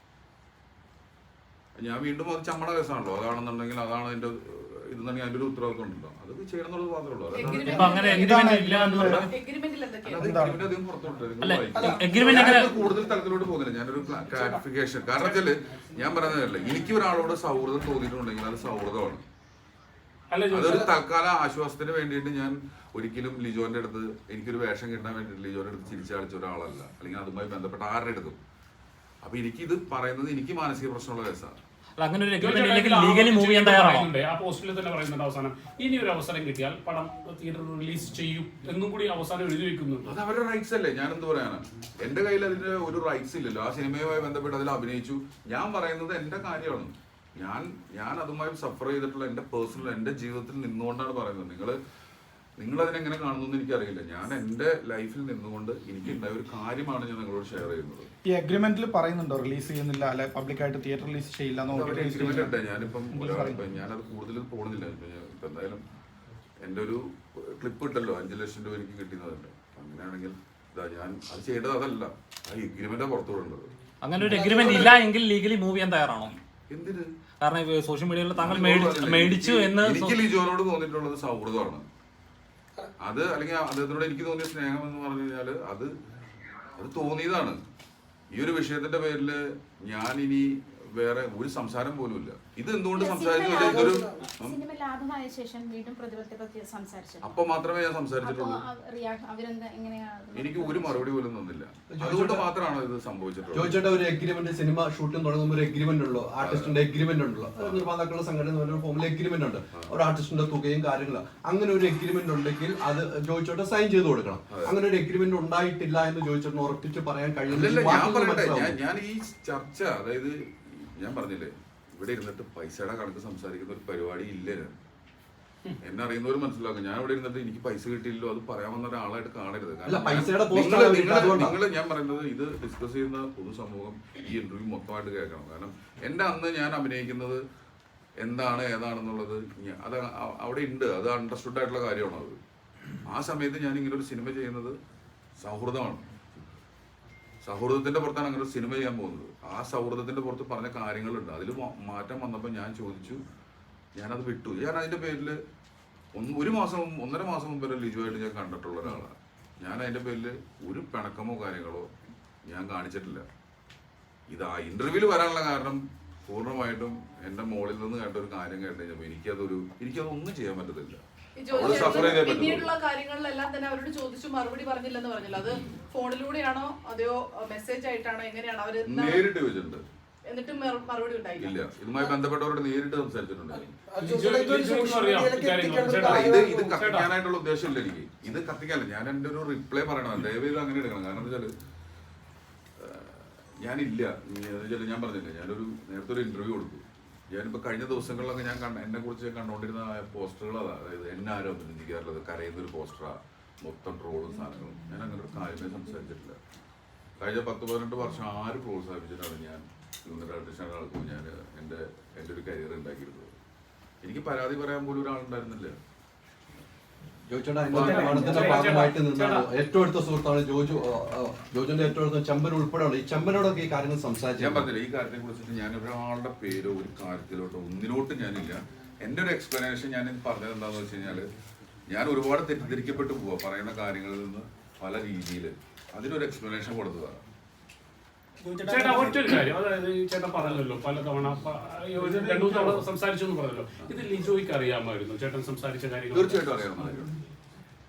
ഞാൻ വീണ്ടും അത് ചമ്മട കേസാണല്ലോ. അതാണെന്നുണ്ടെങ്കിൽ അതാണ് അതിന്റെ ഇതെന്നുണ്ടെങ്കിൽ അതിന്റെ ഒരു ഉത്തരവാദിത്വം ഉണ്ടല്ലോ അത് ചെയ്യണം എന്നുള്ളത് മാത്രമേ ഉള്ളൂ. ഇപ്പൊ അങ്ങനെ എഗ്രിമെന്റ് ഇല്ല കൂടുതൽ തലത്തിലോട്ട് പോകുന്നില്ല. ഞാനൊരു ക്ലാരിഫിക്കേഷൻ കാരണം വെച്ചാൽ ഞാൻ പറയുന്നതല്ല എനിക്ക് ഒരാളോട് സൗഹൃദം തോന്നിയിട്ടുണ്ടെങ്കിൽ അത് സൗഹൃദമാണ്. അല്ല അതൊരു തൽക്കാല ആശ്വാസത്തിന് വേണ്ടിയിട്ട് ഞാൻ ഒരിക്കലും ലിജോന്റെ അടുത്ത് എനിക്കൊരു വേഷം കിട്ടാൻ വേണ്ടിയിട്ട് ലിജോന്റെ അടുത്ത് ചിരിച്ചു കളിച്ച ഒരാളല്ല. അല്ലെങ്കിൽ അതുമായി ബന്ധപ്പെട്ട ആരുടെ അടുത്തും. അപ്പൊ എനിക്കിത് പറയുന്നത് എനിക്ക് മാനസിക പ്രശ്നമുള്ള കേസാണ്. അങ്ങനെ ഒരു ലീഗലി മൂവ് ചെയ്യാൻ തയ്യാറാണോ? ആ പോസ്റ്റിൽ തന്നെ പറയുന്നുണ്ട് അവസാനം. ഇനി ഒരു അവസരം കിട്ടിയാൽ പടം തിയേറ്ററിൽ റിലീസ് ചെയ്യും എന്നും കൂടി അവസാനം എഴുതി വെക്കുന്നുണ്ട്. അത് അവരുടെ റൈറ്റ്സ് അല്ലേ? ഞാൻ എന്ത് പറയാനാ? എന്റെ കയ്യിൽ അതിന്റെ ഒരു റൈറ്റ്സ് ഇല്ലല്ലോ. ആ സിനിമയുമായി ബന്ധപ്പെട്ട് അതിൽ അഭിനയിച്ചു. ഞാൻ പറയുന്നത് എന്റെ കാര്യമാണ്. ഞാൻ ഞാൻ അതുമായി സഫർ ചെയ്തിട്ടുള്ള എന്റെ പേഴ്സണൽ എന്റെ ജീവിതത്തിൽ നിന്നുകൊണ്ടാണ് പറയുന്നത്. നിങ്ങൾ നിങ്ങൾ അതിനെങ്ങനെ കാണുന്നു എന്ന് എനിക്കറിയില്ല. ഞാൻ എന്റെ ലൈഫിൽ നിന്നുകൊണ്ട് എനിക്കുണ്ടായ ഒരു കാര്യമാണ് ഞാൻ നിങ്ങളോട് ഷെയർ ചെയ്യുന്നത്. ഈ അഗ്രിമെന്റിൽ പറയുന്നുണ്ടോ റിലീസ് ചെയ്യുന്നില്ല അല്ലെ പബ്ലിക്കായിട്ട് തിയേറ്റർ റിലീസ് ചെയ്യില്ല release ഉണ്ട്. ഞാനിപ്പം ഞാനത് കൂടുതൽ പോകുന്നില്ല ഇപ്പം എന്തായാലും എന്റെ ഒരു ക്ലിപ്പ് ഇട്ടല്ലോ അഞ്ച് ലക്ഷം രൂപ എനിക്ക് കിട്ടിയതുണ്ട് അങ്ങനെയാണെങ്കിൽ ഇതാ ഞാൻ അത് ചെയ്യേണ്ടത് അതല്ല. ആ എഗ്രിമെന്റാ പുറത്തു വിടേണ്ടത് അങ്ങനെ ഒരു എഗ്രിമെന്റ് ഇല്ല എങ്കിൽ ലീഗലി മൂവ് ചെയ്യാൻ തയ്യാറാണോ? എന്തിന്? കാരണം സോഷ്യൽ മീഡിയയിൽ താങ്കൾ മേടിച്ചു എന്ന് എനിക്ക് ലിജോനോട് തോന്നിയിട്ടുള്ളത് സൗഹൃദമാണ്. അത് അല്ലെങ്കിൽ അദ്ദേഹത്തിനോട് എനിക്ക് തോന്നിയ സ്നേഹം എന്ന് പറഞ്ഞു കഴിഞ്ഞാൽ അത് അത് തോന്നിയതാണ്. ഈ ഒരു വിഷയത്തിന്റെ പേരിൽ ഇനി വേറെ ഒരു സംസാരം പോലും ഇല്ല ഇത് എന്തുകൊണ്ട് സംസാരിച്ചു ഇതൊരു സിനിമയിൽ ലാഭമായ ശേഷം വീണ്ടും പ്രതിഫലത്തെ പറ്റി സംസാരിച്ചത് അപ്പൊ മാത്രമേ ഞാൻ സംസാരിച്ചിട്ടുള്ളൂ. എനിക്ക് ഒരു മറുപടി പോലും തന്നില്ല. അതുകൊണ്ട് മാത്രമാണ് ഇത് സംഭവിച്ചിട്ടുള്ളത്. ചോദിച്ചേട്ട ഒരു എഗ്രിമെന്റ് സിനിമ ഷൂട്ടിംഗ് തുടങ്ങുമ്പോൾ ഒരു എഗ്രിമെന്റ് ഉള്ളൂ ആർട്ടിസ്റ്റിന്റെ എഗ്രിമെന്റ് ഉണ്ടല്ലോ? നിർമ്മാതാക്കളുടെ സംഘടന ഫോമിൽ എഗ്രിമെന്റ് ഉണ്ട്. ഒരു ആർട്ടിസ്റ്റിന്റെ തുകയും കാര്യങ്ങളും. അങ്ങനെ ഒരു എഗ്രിമെന്റ് ഉണ്ടെങ്കിൽ അത് ജോയിച്ചോട്ടെ സൈൻ ചെയ്ത് കൊടുക്കണം. അങ്ങനെ ഒരു എഗ്രിമെന്റ് ഉണ്ടായിട്ടില്ല എന്ന് ചോദിച്ചോട്ട് ഉറപ്പിച്ച് പറയാൻ ഞാൻ ഞാൻ ഈ ചർച്ച അതായത് ഞാൻ പറഞ്ഞില്ലേ ഇവിടെ ഇരുന്നിട്ട് പൈസയുടെ കണക്ക് സംസാരിക്കുന്ന ഒരു പരിപാടി ഇല്ല? ഞാൻ എന്നെ അറിയുന്നവർ മനസ്സിലാക്കും. ഞാൻ ഇവിടെ ഇരുന്നിട്ട് എനിക്ക് പൈസ കിട്ടിയില്ലോ അത് പറയാൻ വന്ന ഒരാളായിട്ട് കാണരുത്. നിങ്ങൾ ഞാൻ പറയുന്നത് ഇത് ഡിസ്കസ് ചെയ്യുന്ന പൊതുസമൂഹം ഈ ഇന്റർവ്യൂ മൊത്തമായിട്ട് കേൾക്കണം. കാരണം എന്റെ അന്ന് ഞാൻ അഭിനയിക്കുന്നത് എന്താണ് ഏതാണെന്നുള്ളത് അത് അവിടെ ഉണ്ട്. അത് അണ്ടർസ്റ്റുഡ് ആയിട്ടുള്ള കാര്യമാണ് അത് ആ സമയത്ത് ഞാൻ ഇങ്ങനെ ഒരു സിനിമ ചെയ്യുന്നത് സൗഹൃദമാണ്. സൗഹൃദത്തിന്റെ പുറത്താണ് അങ്ങനെ ഒരു സിനിമ ചെയ്യാൻ പോകുന്നത്. ആ സൗഹൃദത്തിന്റെ പുറത്ത് പറഞ്ഞ കാര്യങ്ങളുണ്ട്. അതിൽ മാറ്റം വന്നപ്പോൾ ഞാൻ ചോദിച്ചു ഞാനത് വിട്ടു. ഞാൻ അതിന്റെ പേരിൽ ഒരു മാസം ഒന്നര മാസം മുമ്പ് വരെ ലിജുവായിട്ട് ഞാൻ കണ്ടിട്ടുള്ള ഒരാളാണ്. ഞാൻ അതിന്റെ പേരിൽ ഒരു പിണക്കമോ കാര്യങ്ങളോ ഞാൻ കാണിച്ചിട്ടില്ല. ഇത് ആ ഇന്റർവ്യൂവിൽ വരാനുള്ള കാരണം പൂർണമായിട്ടും എന്റെ മോളിൽ നിന്ന് കേട്ട ഒരു കാര്യം കേട്ട് കഴിഞ്ഞപ്പോൾ എനിക്കതൊരു എനിക്കതൊന്നും ചെയ്യാൻ പറ്റത്തില്ല. സഫർ ചെയ്തേ പിന്നീടുള്ള കാര്യങ്ങളിലെല്ലാം തന്നെ അവരോട് ചോദിച്ചു മറുപടി പറഞ്ഞില്ലെന്ന് പറഞ്ഞല്ലോ. അത് ഫോണിലൂടെയാണോ അതെയോ മെസ്സേജ് ആയിട്ടാണോ എങ്ങനെയാണോ അവർ നേരിട്ട് ചോദിച്ചിട്ടുണ്ട്. എന്നിട്ടും മറുപടി ഉണ്ടായില്ല. ഇല്ല. ഇതുമായി ബന്ധപ്പെട്ടവരോട് നേരിട്ട് സംസാരിച്ചിട്ടുണ്ട്. ഇത് ഇത്? കത്തിക്കാനായിട്ടുള്ള ഉദ്ദേശമില്ല എനിക്ക്. ഇത് കത്തിക്കാനല്ല. ഞാൻ എന്റെ ഒരു റിപ്ലൈ പറയണം. ദയവേത് അങ്ങനെ എടുക്കണം. കാരണം എന്താ വെച്ചാൽ ഞാനില്ല. ഞാൻ പറഞ്ഞില്ല? ഞാനൊരു നേരത്തെ ഒരു ഇന്റർവ്യൂ കൊടുത്തു. ഞാനിപ്പോൾ കഴിഞ്ഞ ദിവസങ്ങളിലൊക്കെ ഞാൻ കണ്ട എന്നെ കുറിച്ച് ഞാൻ കണ്ടുകൊണ്ടിരുന്ന പോസ്റ്ററുകൾ അതാ അതായത് എന്നെ ആരും അഭിനന്ദിക്കാറുള്ളത് കരയുന്ന ഒരു പോസ്റ്ററാ. മൊത്തം ട്രോളും സാധനങ്ങളും. ഞാൻ അങ്ങനെ ഒരു കാര്യമേ സംസാരിച്ചിട്ടില്ല. കഴിഞ്ഞ പത്ത് പതിനെട്ട് വർഷം ആര് പ്രോത്സാഹിപ്പിച്ചിട്ടാണ് ഞാൻ ആർട്ടിസ്റ്റാണ് നടക്കുമ്പോൾ ഞാൻ എന്റെ എന്റെ ഒരു കരിയർ ഉണ്ടാക്കിയിരുന്നത്. എനിക്ക് പരാതി പറയാൻ പോലും ഒരാളുണ്ടായിരുന്നില്ല. അതിന്റെ പഠനത്തിന്റെ ഭാഗമായിട്ട് നിന്നാണ് ഏറ്റവും അടുത്ത സുഹൃത്താണ് ജോജു ജോജുന്റെ ഏറ്റവും അടുത്ത ചെമ്പൻ ഉൾപ്പെടെയുള്ള ഈ ചെമ്പനോടൊക്കെ ഈ കാര്യങ്ങൾ ഞാൻ സംസാരിച്ചു പറഞ്ഞില്ല ഈ കാര്യത്തെ കുറിച്ചിട്ട് ഞാൻ ഒരാളുടെ പേരോ ഒരു കാര്യത്തിലോട്ടോ ഒന്നിലോട്ടും ഞാനില്ല. എന്റെ ഒരു എക്സ്പ്ലനേഷൻ ഞാൻ പറഞ്ഞത് എന്താണെന്ന് വെച്ച് കഴിഞ്ഞാൽ ഞാൻ ഒരുപാട് തെറ്റിദ്ധരിക്കപ്പെട്ടു പോവാ പറയുന്ന കാര്യങ്ങളിൽ നിന്ന് പല രീതിയിൽ അതിനൊരു എക്സ്പ്ലനേഷൻ കൊടുത്തതാണ്. ചേട്ടാ ഒറ്റൊരു കാര്യം. അതായത് ഈ ചേട്ടൻ പറഞ്ഞല്ലോ പലതവണ തവണ ഒരു രണ്ടു മൂന്ന് തവണ സംസാരിച്ചു എന്ന് പറഞ്ഞല്ലോ. ഇത് ലിജോയ്ക്ക് അറിയാമായിരുന്നു. ചേട്ടൻ സംസാരിച്ച കാര്യങ്ങൾ. തീർച്ചയായിട്ടും അറിയാവുന്ന കാര്യമാണ്.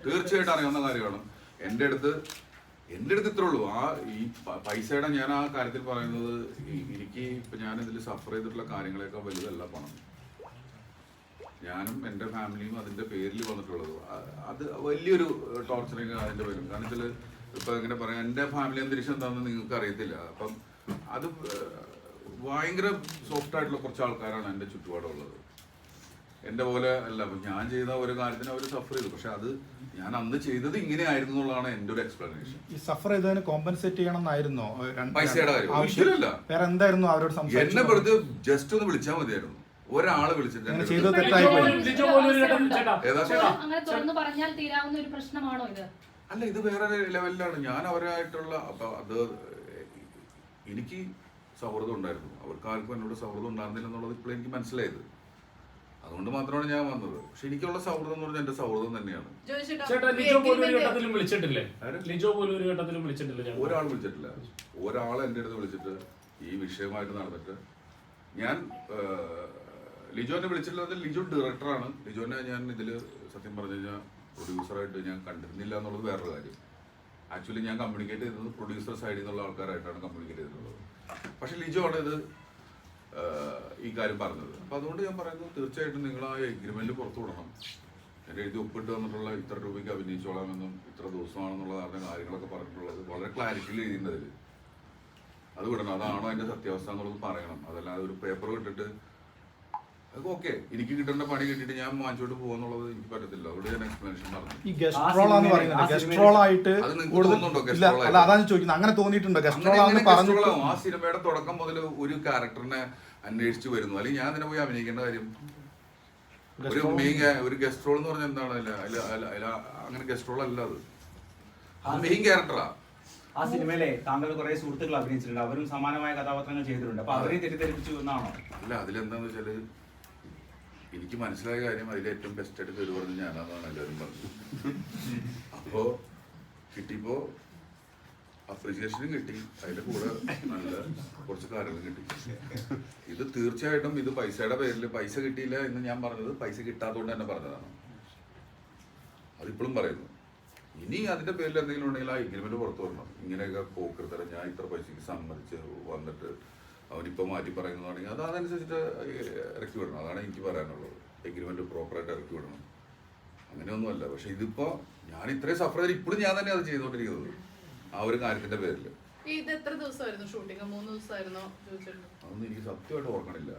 തീർച്ചയായിട്ടും അറിയാവുന്ന കാര്യമാണ്. എന്റെ അടുത്ത് എന്റെ അടുത്ത് ഇത്രേ ഉള്ളൂ. ആ ഈ പൈസയുടെ ഞാൻ ആ കാര്യത്തിൽ പറയുന്നത് എനിക്ക് ഇപ്പം ഞാൻ ഇതിൽ സഫർ ചെയ്തിട്ടുള്ള കാര്യങ്ങളെക്കാൾ വലുതല്ല പണം. ഞാനും എന്റെ ഫാമിലിയും അതിന്റെ പേരിൽ വന്നിട്ടുള്ളത്. അത് വലിയൊരു ടോർച്ചറിങ് അതിന്റെ പേരും കാരണം വെച്ചാൽ ഇപ്പം ഇങ്ങനെ പറയാം. എന്റെ ഫാമിലി അന്തരീക്ഷം എന്താണെന്ന് നിങ്ങൾക്ക് അറിയത്തില്ല. അപ്പം അത് ഭയങ്കര സോഫ്റ്റ് ആയിട്ടുള്ള കുറച്ച് ആൾക്കാരാണ് എന്റെ ചുറ്റുപാടുള്ളത്. എന്റെ പോലെ അല്ല അപ്പം ഞാൻ ചെയ്ത ഒരു കാര്യത്തിന് അവർ സഫർ ചെയ്തു. പക്ഷെ അത് ഞാൻ അന്ന് ചെയ്തത് ഇങ്ങനെയായിരുന്നു എന്നുള്ളതാണ് എന്റെ ഒരു എക്സ്പ്ലനേഷൻ ഈ സഫർ ചെയ്തതിന് കോമ്പൻസേറ്റ് ചെയ്യണം എന്നായിരുന്നോ ഏഹ്, രണ്ട് പൈസയുടെ കാര്യം. വേറെ എന്തായിരുന്നു അവരോട് എന്നെ വെറുതെ ജസ്റ്റ് ഒന്ന് വിളിച്ചാൽ മതിയായിരുന്നു. ഒരാൾ വിളിച്ചിട്ട് ഏതാ? ചേട്ടാ? അങ്ങനെ തുറന്നു പറഞ്ഞാൽ തീരാവുന്ന ഒരു പ്രശ്നമാണോ ഇത്? അല്ല ഇത് വേറെ ലെവലിലാണ്. ഞാൻ അവരായിട്ടുള്ള അപ്പൊ അത് എനിക്ക് സൗഹൃദം ഉണ്ടായിരുന്നു. അവർക്ക് ആർക്കും എന്നോട് സൗഹൃദം ഉണ്ടായിരുന്നില്ല എന്നുള്ളത് ഇപ്പോൾ എനിക്ക് മനസ്സിലായത്. അതുകൊണ്ട് മാത്രമാണ് ഞാൻ വന്നത്. പക്ഷെ എനിക്കുള്ള സൗഹൃദം എന്ന് പറഞ്ഞാൽ എന്റെ സൗഹൃദം തന്നെയാണ്. ചേട്ടാ ലിജോ പോലും ഒരു ഘട്ടത്തിലും വിളിച്ചിട്ടില്ലേ? ലിജോ പോലും ഒരു ഘട്ടത്തിലും വിളിച്ചിട്ടില്ല ചേട്ടാ ഒരാൾ വിളിച്ചിട്ടില്ല. ഒരാൾ എന്റെ അടുത്ത് വിളിച്ചിട്ട് ഈ വിഷയമായിട്ട് നടന്നിട്ട് ഞാൻ ലിജോനെ വിളിച്ചിട്ടുള്ളത് ലിജോ ഡയറക്ടറാണ് ലിജോനെ ഞാൻ ഇതിൽ സത്യം പറഞ്ഞു കഴിഞ്ഞാൽ പ്രൊഡ്യൂസറായിട്ട് ഞാൻ കണ്ടിരുന്നില്ല എന്നുള്ളത് വേറൊരു കാര്യം. ആക്ച്വലി ഞാൻ കമ്മ്യൂണിക്കേറ്റ് ചെയ്തത് പ്രൊഡ്യൂസർ സൈഡിൽ നിന്നുള്ള ആൾക്കാരായിട്ടാണ് കമ്മ്യൂണിക്കേറ്റ് ചെയ്തിട്ടുള്ളത്. പക്ഷെ ലിജോ ആണ് ഇത് ഈ കാര്യം പറഞ്ഞത്. അപ്പോൾ അതുകൊണ്ട് ഞാൻ പറയുന്നത് തീർച്ചയായിട്ടും നിങ്ങൾ ആ എഗ്രിമെന്റ് പുറത്തു വിടണം. എന്റെ എഴുതി ഒപ്പിട്ട് വന്നിട്ടുള്ള ഇത്ര രൂപയ്ക്ക് അഭിനയിച്ചോളാമെന്നും ഇത്ര ദിവസമാണെന്നുള്ള കാര്യങ്ങളൊക്കെ പറഞ്ഞിട്ടുള്ളത് വളരെ ക്ലാരിറ്റിയിൽ എഴുതിയിട്ടുണ്ട് അത് വിടണം. അതാണോ അതിന്റെ സത്യാവസ്ഥ എന്നുള്ളത് പറയണം. അതല്ലാതെ ഒരു പേപ്പർ വിട്ടിട്ട് ഓക്കെ. എനിക്ക് കിട്ടേണ്ട പണി കിട്ടിയിട്ട് ഞാൻ വാങ്ങിച്ചോട്ട് പോകുന്നുള്ളത് എനിക്ക് പറ്റത്തില്ല. അതുകൊണ്ട് ഞാൻ എക്സ്പ്ലനേഷൻ പറഞ്ഞു ഈ ഗസ്ട്രോൾ എന്ന് പറയുന്നത് ഗസ്ട്രോൾ ആയിട്ട് അത് നിങ്ങൾക്ക് കൂടുതൽ തോന്നുന്നുണ്ടോ ഇല്ല ഗസ്ട്രോൾ അല്ല അതാണ് ചോദിക്കുന്നത്. അങ്ങനെ തോന്നിയിട്ടുണ്ടോ? അങ്ങനെ ഗസ്ട്രോൾ എങ്ങനെ ആണെന്ന് പറഞ്ഞിട്ട് ആ സിനിമയുടെ തുടക്കം മുതൽ ഒരു ക്യാരക്ടറിനെ അന്വേഷിച്ച് വരുന്നു. അല്ലെങ്കിൽ ഞാൻ അതിനെ പോയി അഭിനയിക്കേണ്ട കാര്യം. ഒരു മെയിൻ ഒരു ഗസ്റ്റ് റോൾ എന്ന് പറഞ്ഞാൽ എന്താണ്? അല്ല അല്ല അല്ല അല്ല അങ്ങനെ ഗസ്റ്റ് റോൾ അല്ല അത്. അത് മെയിൻ ക്യാരക്ടറാ ആ സിനിമയിലെ താങ്കൾ കുറെ സുഹൃത്തുക്കൾ അഭിനയിച്ചിട്ടുണ്ട്. അവരും സമാനമായ കഥാപാത്രങ്ങൾ ചെയ്തിട്ടുണ്ട്. അപ്പൊ അവരെയും തെറ്റിദ്ധരിപ്പിച്ചു എന്നാണോ? അല്ല അതിലെന്താന്ന് വെച്ചാൽ എനിക്ക് മനസ്സിലായ കാര്യം അതിൽ ഏറ്റവും ബെസ്റ്റ് ആയിട്ട് പേര് പറഞ്ഞ് ഞാനാണെന്നാണ് എല്ലാവരും പറഞ്ഞത്. അപ്പോ കിട്ടിയപ്പോ അപ്രിസിയേഷനും കിട്ടി. അതിന്റെ കൂടെ നല്ല കുറച്ച് കാര്യങ്ങളും കിട്ടി. ഇത് തീർച്ചയായിട്ടും ഇത് പൈസയുടെ പേരിൽ പൈസ കിട്ടിയില്ല എന്ന് ഞാൻ പറഞ്ഞത് പൈസ കിട്ടാത്തതുകൊണ്ട് തന്നെ പറഞ്ഞതാണ്. അതിപ്പോഴും പറയുന്നു. ഇനി അതിന്റെ പേരിൽ എന്തെങ്കിലും ഉണ്ടെങ്കിൽ ആ എഗ്രിമെന്റ് പുറത്തു വരണം. ഇങ്ങനെയൊക്കെ പോക്കെടുത്തരാം ഞാൻ ഇത്ര പൈസക്ക് സമ്മതിച്ച് വന്നിട്ട് അവനിപ്പോൾ മാറ്റി പറയുന്നതാണെങ്കിൽ അത് അതനുസരിച്ചിട്ട് ഇറക്കി വിടണം. അതാണ് എനിക്ക് പറയാനുള്ളത്. എഗ്രിമെന്റ് പ്രോപ്പറായിട്ട് ഇറക്കി വിടണം. അങ്ങനെയൊന്നുമല്ല. പക്ഷെ ഇതിപ്പോ ഞാൻ ഇത്രയും സഫർ ചെയ്ത് ഇപ്പോഴും ഞാൻ തന്നെ അത് ചെയ്തുകൊണ്ടിരിക്കുന്നത്. ആ ഒരു കാര്യത്തിന്റെ പേരിൽ ഈ ഇത് എത്ര ദിവസമായിരുന്നു? ഷൂട്ടിംഗ് മൂന്ന് ദിവസമായിരുന്നോ? അതൊന്നും എനിക്ക് സത്യമായിട്ട് ഓർക്കണില്ല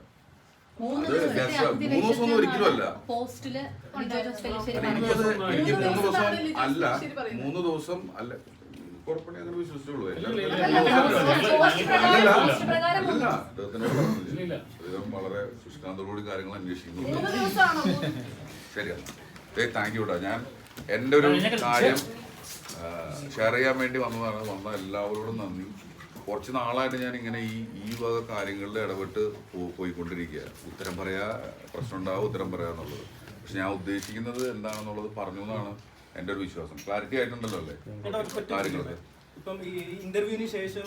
മൂന്ന് ദിവസം ഒന്നും ഒരിക്കലും അല്ല. പോസ്റ്റിൽ എനിക്ക് മൂന്ന് ദിവസം അല്ല മൂന്ന് ദിവസം അല്ല ഉറപ്പണി അങ്ങനെ വിശ്വസിച്ചുള്ളൂ അല്ല. അദ്ദേഹം വളരെ സുഷ്കാന്തോടുകൂടി കാര്യങ്ങൾ അന്വേഷിക്കുന്നു. മൂന്ന് ദിവസമാണോ? ശരിയാണ്. ഏ താങ്ക് യൂടാ ഞാൻ എന്റെ ഒരു കാര്യം ഷെയർ ചെയ്യാൻ വേണ്ടി വന്നതാണ്. വന്ന എല്ലാവരോടും നന്ദി. കുറച്ച് നാളായിട്ട് ഞാൻ ഇങ്ങനെ ഈ ഈ വക കാര്യങ്ങളിൽ ഇടപെട്ട് പോയിക്കൊണ്ടിരിക്കുക ഉത്തരം പറയാ പ്രശ്നം ഉണ്ടാവും ഉത്തരം പറയാന്നുള്ളത്. പക്ഷെ ഞാൻ ഉദ്ദേശിക്കുന്നത് എന്താണെന്നുള്ളത് പറഞ്ഞു എന്നാണ് എന്റെ ഒരു വിശ്വാസം. ക്ലാരിറ്റി ആയിട്ടുണ്ടല്ലോ അല്ലേ? കാര്യങ്ങളൊക്കെ. ഇപ്പം ഈ ഇന്റർവ്യൂവിന് ശേഷം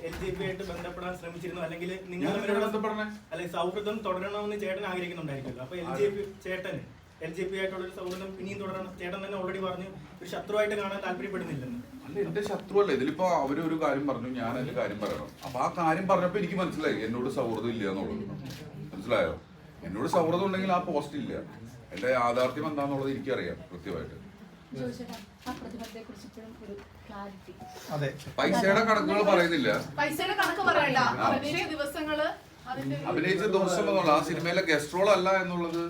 എൽ ജെ പി ആയിട്ട് ബന്ധപ്പെടാൻ ശ്രമിച്ചിരുന്നു. അല്ലെങ്കിൽ നിങ്ങൾ ഞാൻ തമ്മിലുള്ള- ബന്ധപ്പെടണേ? അല്ലെ സൗഹൃദം തുടരണമെന്ന് ചേട്ടൻ ആഗ്രഹിക്കുന്നുണ്ടായിരിക്കുമല്ലോ. അപ്പൊ എൽ ജെ പി ചേട്ടന് എൽ ജെ പി ആയിട്ടുള്ള ഒരു സൗഹൃദം ഇനിയും തുടരണം. ചേട്ടൻ തന്നെ ഓൾറെഡി പറഞ്ഞു ഒരു ശത്രുവായിട്ട് കാണാൻ താല്പര്യപ്പെടുന്നില്ലെന്ന്. അല്ല എന്റെ ശത്രുവല്ല. ഇതിലിപ്പോ അവർ ഒരു കാര്യം പറഞ്ഞു ഞാൻ അതിന്റെ കാര്യം പറയണം. അപ്പൊ ആ കാര്യം പറഞ്ഞപ്പോ എനിക്ക് മനസ്സിലായി എന്നോട് സൗഹൃദം ഇല്ല എന്നുള്ളത്. മനസ്സിലായോ? എന്നോട് സൗഹൃദം ഉണ്ടെങ്കിൽ ആ പോസ്റ്റ് ഇല്ല. എന്റെ യാഥാർത്ഥ്യം എന്താന്നുള്ളത് എനിക്കറിയാം കൃത്യമായിട്ട്. അതെ. പൈസയുടെ കണക്കുകൾ പറയുന്നില്ല. പൈസയുടെ കണക്ക് പറയണ്ട. അഭിനയിച്ച ദിവസങ്ങൾ അഭിനയിച്ച ദിവസം എന്നുള്ള ആ സിനിമയിലെ ഗസ്റ്റ് റോൾ അല്ല എന്നുള്ളത്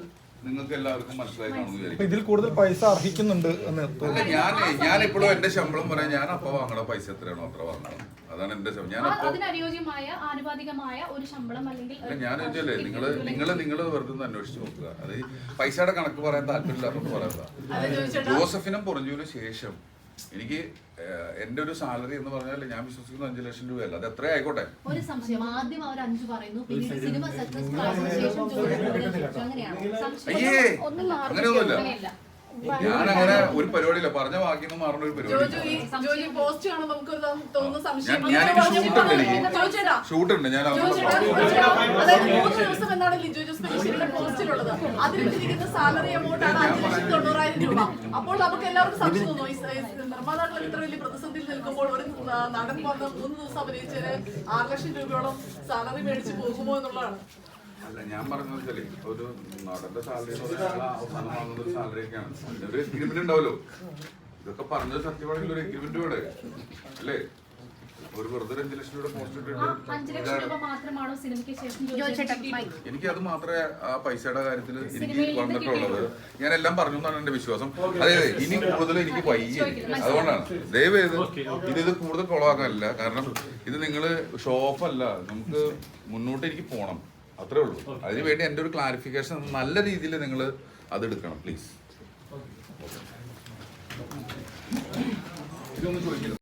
നിങ്ങൾക്ക് എല്ലാവർക്കും മനസ്സിലായി. കാണുന്നു ഇതിൽ കൂടുതൽ പൈസ അർഹിക്കുന്നുണ്ട് എന്ന് അല്ല ഞാൻ ഞാൻ ഇപ്പോഴും എന്റെ ശമ്പളം പറയാൻ ഞാൻ അപ്പൊ വാങ്ങണ പൈസ എത്രയാണോ അത്ര വാങ്ങണം. അതാണ് എന്റെ ശമ്പളം. ഞാൻ അപ്പൊ അതിനനുയോജ്യമായ ആനുപാതികമായ ഒരു ശമ്പളം അല്ലെങ്കിൽ അല്ല ഞാൻ ചോദിച്ചല്ലേ നിങ്ങൾ നിങ്ങൾ നിങ്ങൾ വെറുതെ ഒന്ന് അന്വേഷിച്ച് നോക്കുക. അത് പൈസയുടെ കണക്ക് പറയാൻ താല്പര്യമില്ലാത്തോണ്ട് പറയാം ജോസഫിനും പുറഞ്ഞതിനു ശേഷം എനിക്ക് എന്റെ ഒരു സാലറി എന്ന് പറഞ്ഞാൽ ഞാൻ വിശ്വസിക്കുന്ന അഞ്ചു ലക്ഷം രൂപയല്ല. അത് എത്ര ആയിക്കോട്ടെ? ഒരു സംശയം. ആദ്യം അവർ അഞ്ചു പറയുന്നു പിന്നീട് സിനിമ സക്സസ് അങ്ങനെയൊന്നുമില്ല. ഞാൻ അങ്ങനെ ഒരു പരിപാടിയില്ല. പറഞ്ഞ ബാക്കി നിന്ന് മാറുന്ന ഒരു പരിപാടി ഈ ജോജു പോസ്റ്റ് കാണുമ്പോൾ നമുക്കൊരു തോന്നു- സംശയം. ഞാൻ ഞാൻ ഷൂട്ട് ഉണ്ട് ഞാൻ അപ്പോൾ നമുക്ക് എല്ലാവർക്കും സംശയം തോന്നുന്നു. ഈ നിർമ്മാതാക്കൾ ഇത്ര വലിയ പ്രതിസന്ധിയിൽ നിൽക്കുമ്പോൾ ഒരു നടൻ വന്ന് മൂന്ന് ദിവസം അഭിനയിച്ചതിന് ആറ് ലക്ഷം രൂപയോളം സാലറി മേടിച്ച് പോകുമോ എന്നുള്ളതാണ്. അല്ല ഞാൻ പറഞ്ഞത് വെച്ചാൽ ഒരു നടന്റെ സാലറി അവസാനം വാങ്ങുന്ന ഒരു സാലറി ഒക്കെയാണ്. അതിന്റെ ഒരു എഗ്രിമെന്റ് ഉണ്ടാവല്ലോ. ഇതൊക്കെ പറഞ്ഞത് സത്യമാണെങ്കിൽ ഒരു എഗ്രിമെന്റ് ഇവിടെ. അല്ലേ? ഒരു വെറുതെ അഞ്ചു ലക്ഷം രൂപ പോസ്റ്റ് ഇട്ടിട്ട് എനിക്ക് അത് മാത്രമേ ആ പൈസയുടെ കാര്യത്തിൽ എനിക്ക് വന്നിട്ടുള്ളത്. ഞാൻ എല്ലാം പറഞ്ഞു എന്നാണ് എന്റെ വിശ്വാസം. അതെ അതെ ഇനി കൂടുതൽ എനിക്ക് വൈകി അതുകൊണ്ടാണ്. ദയവ് ചെയ്ത് ഇത് ഇത് കൂടുതൽ കുളവാക്കാനല്ല കാരണം ഇത് നിങ്ങൾ ഷോപ്പല്ല നമുക്ക് മുന്നോട്ട് എനിക്ക് പോകണം അത്രേ ഉള്ളൂ. അതിന് വേണ്ടി എന്റെ ഒരു ക്ലാരിഫിക്കേഷൻ നല്ല രീതിയിൽ നിങ്ങൾ അത് എടുക്കണം പ്ലീസ് ഇതൊന്ന് ചോദിക്കണം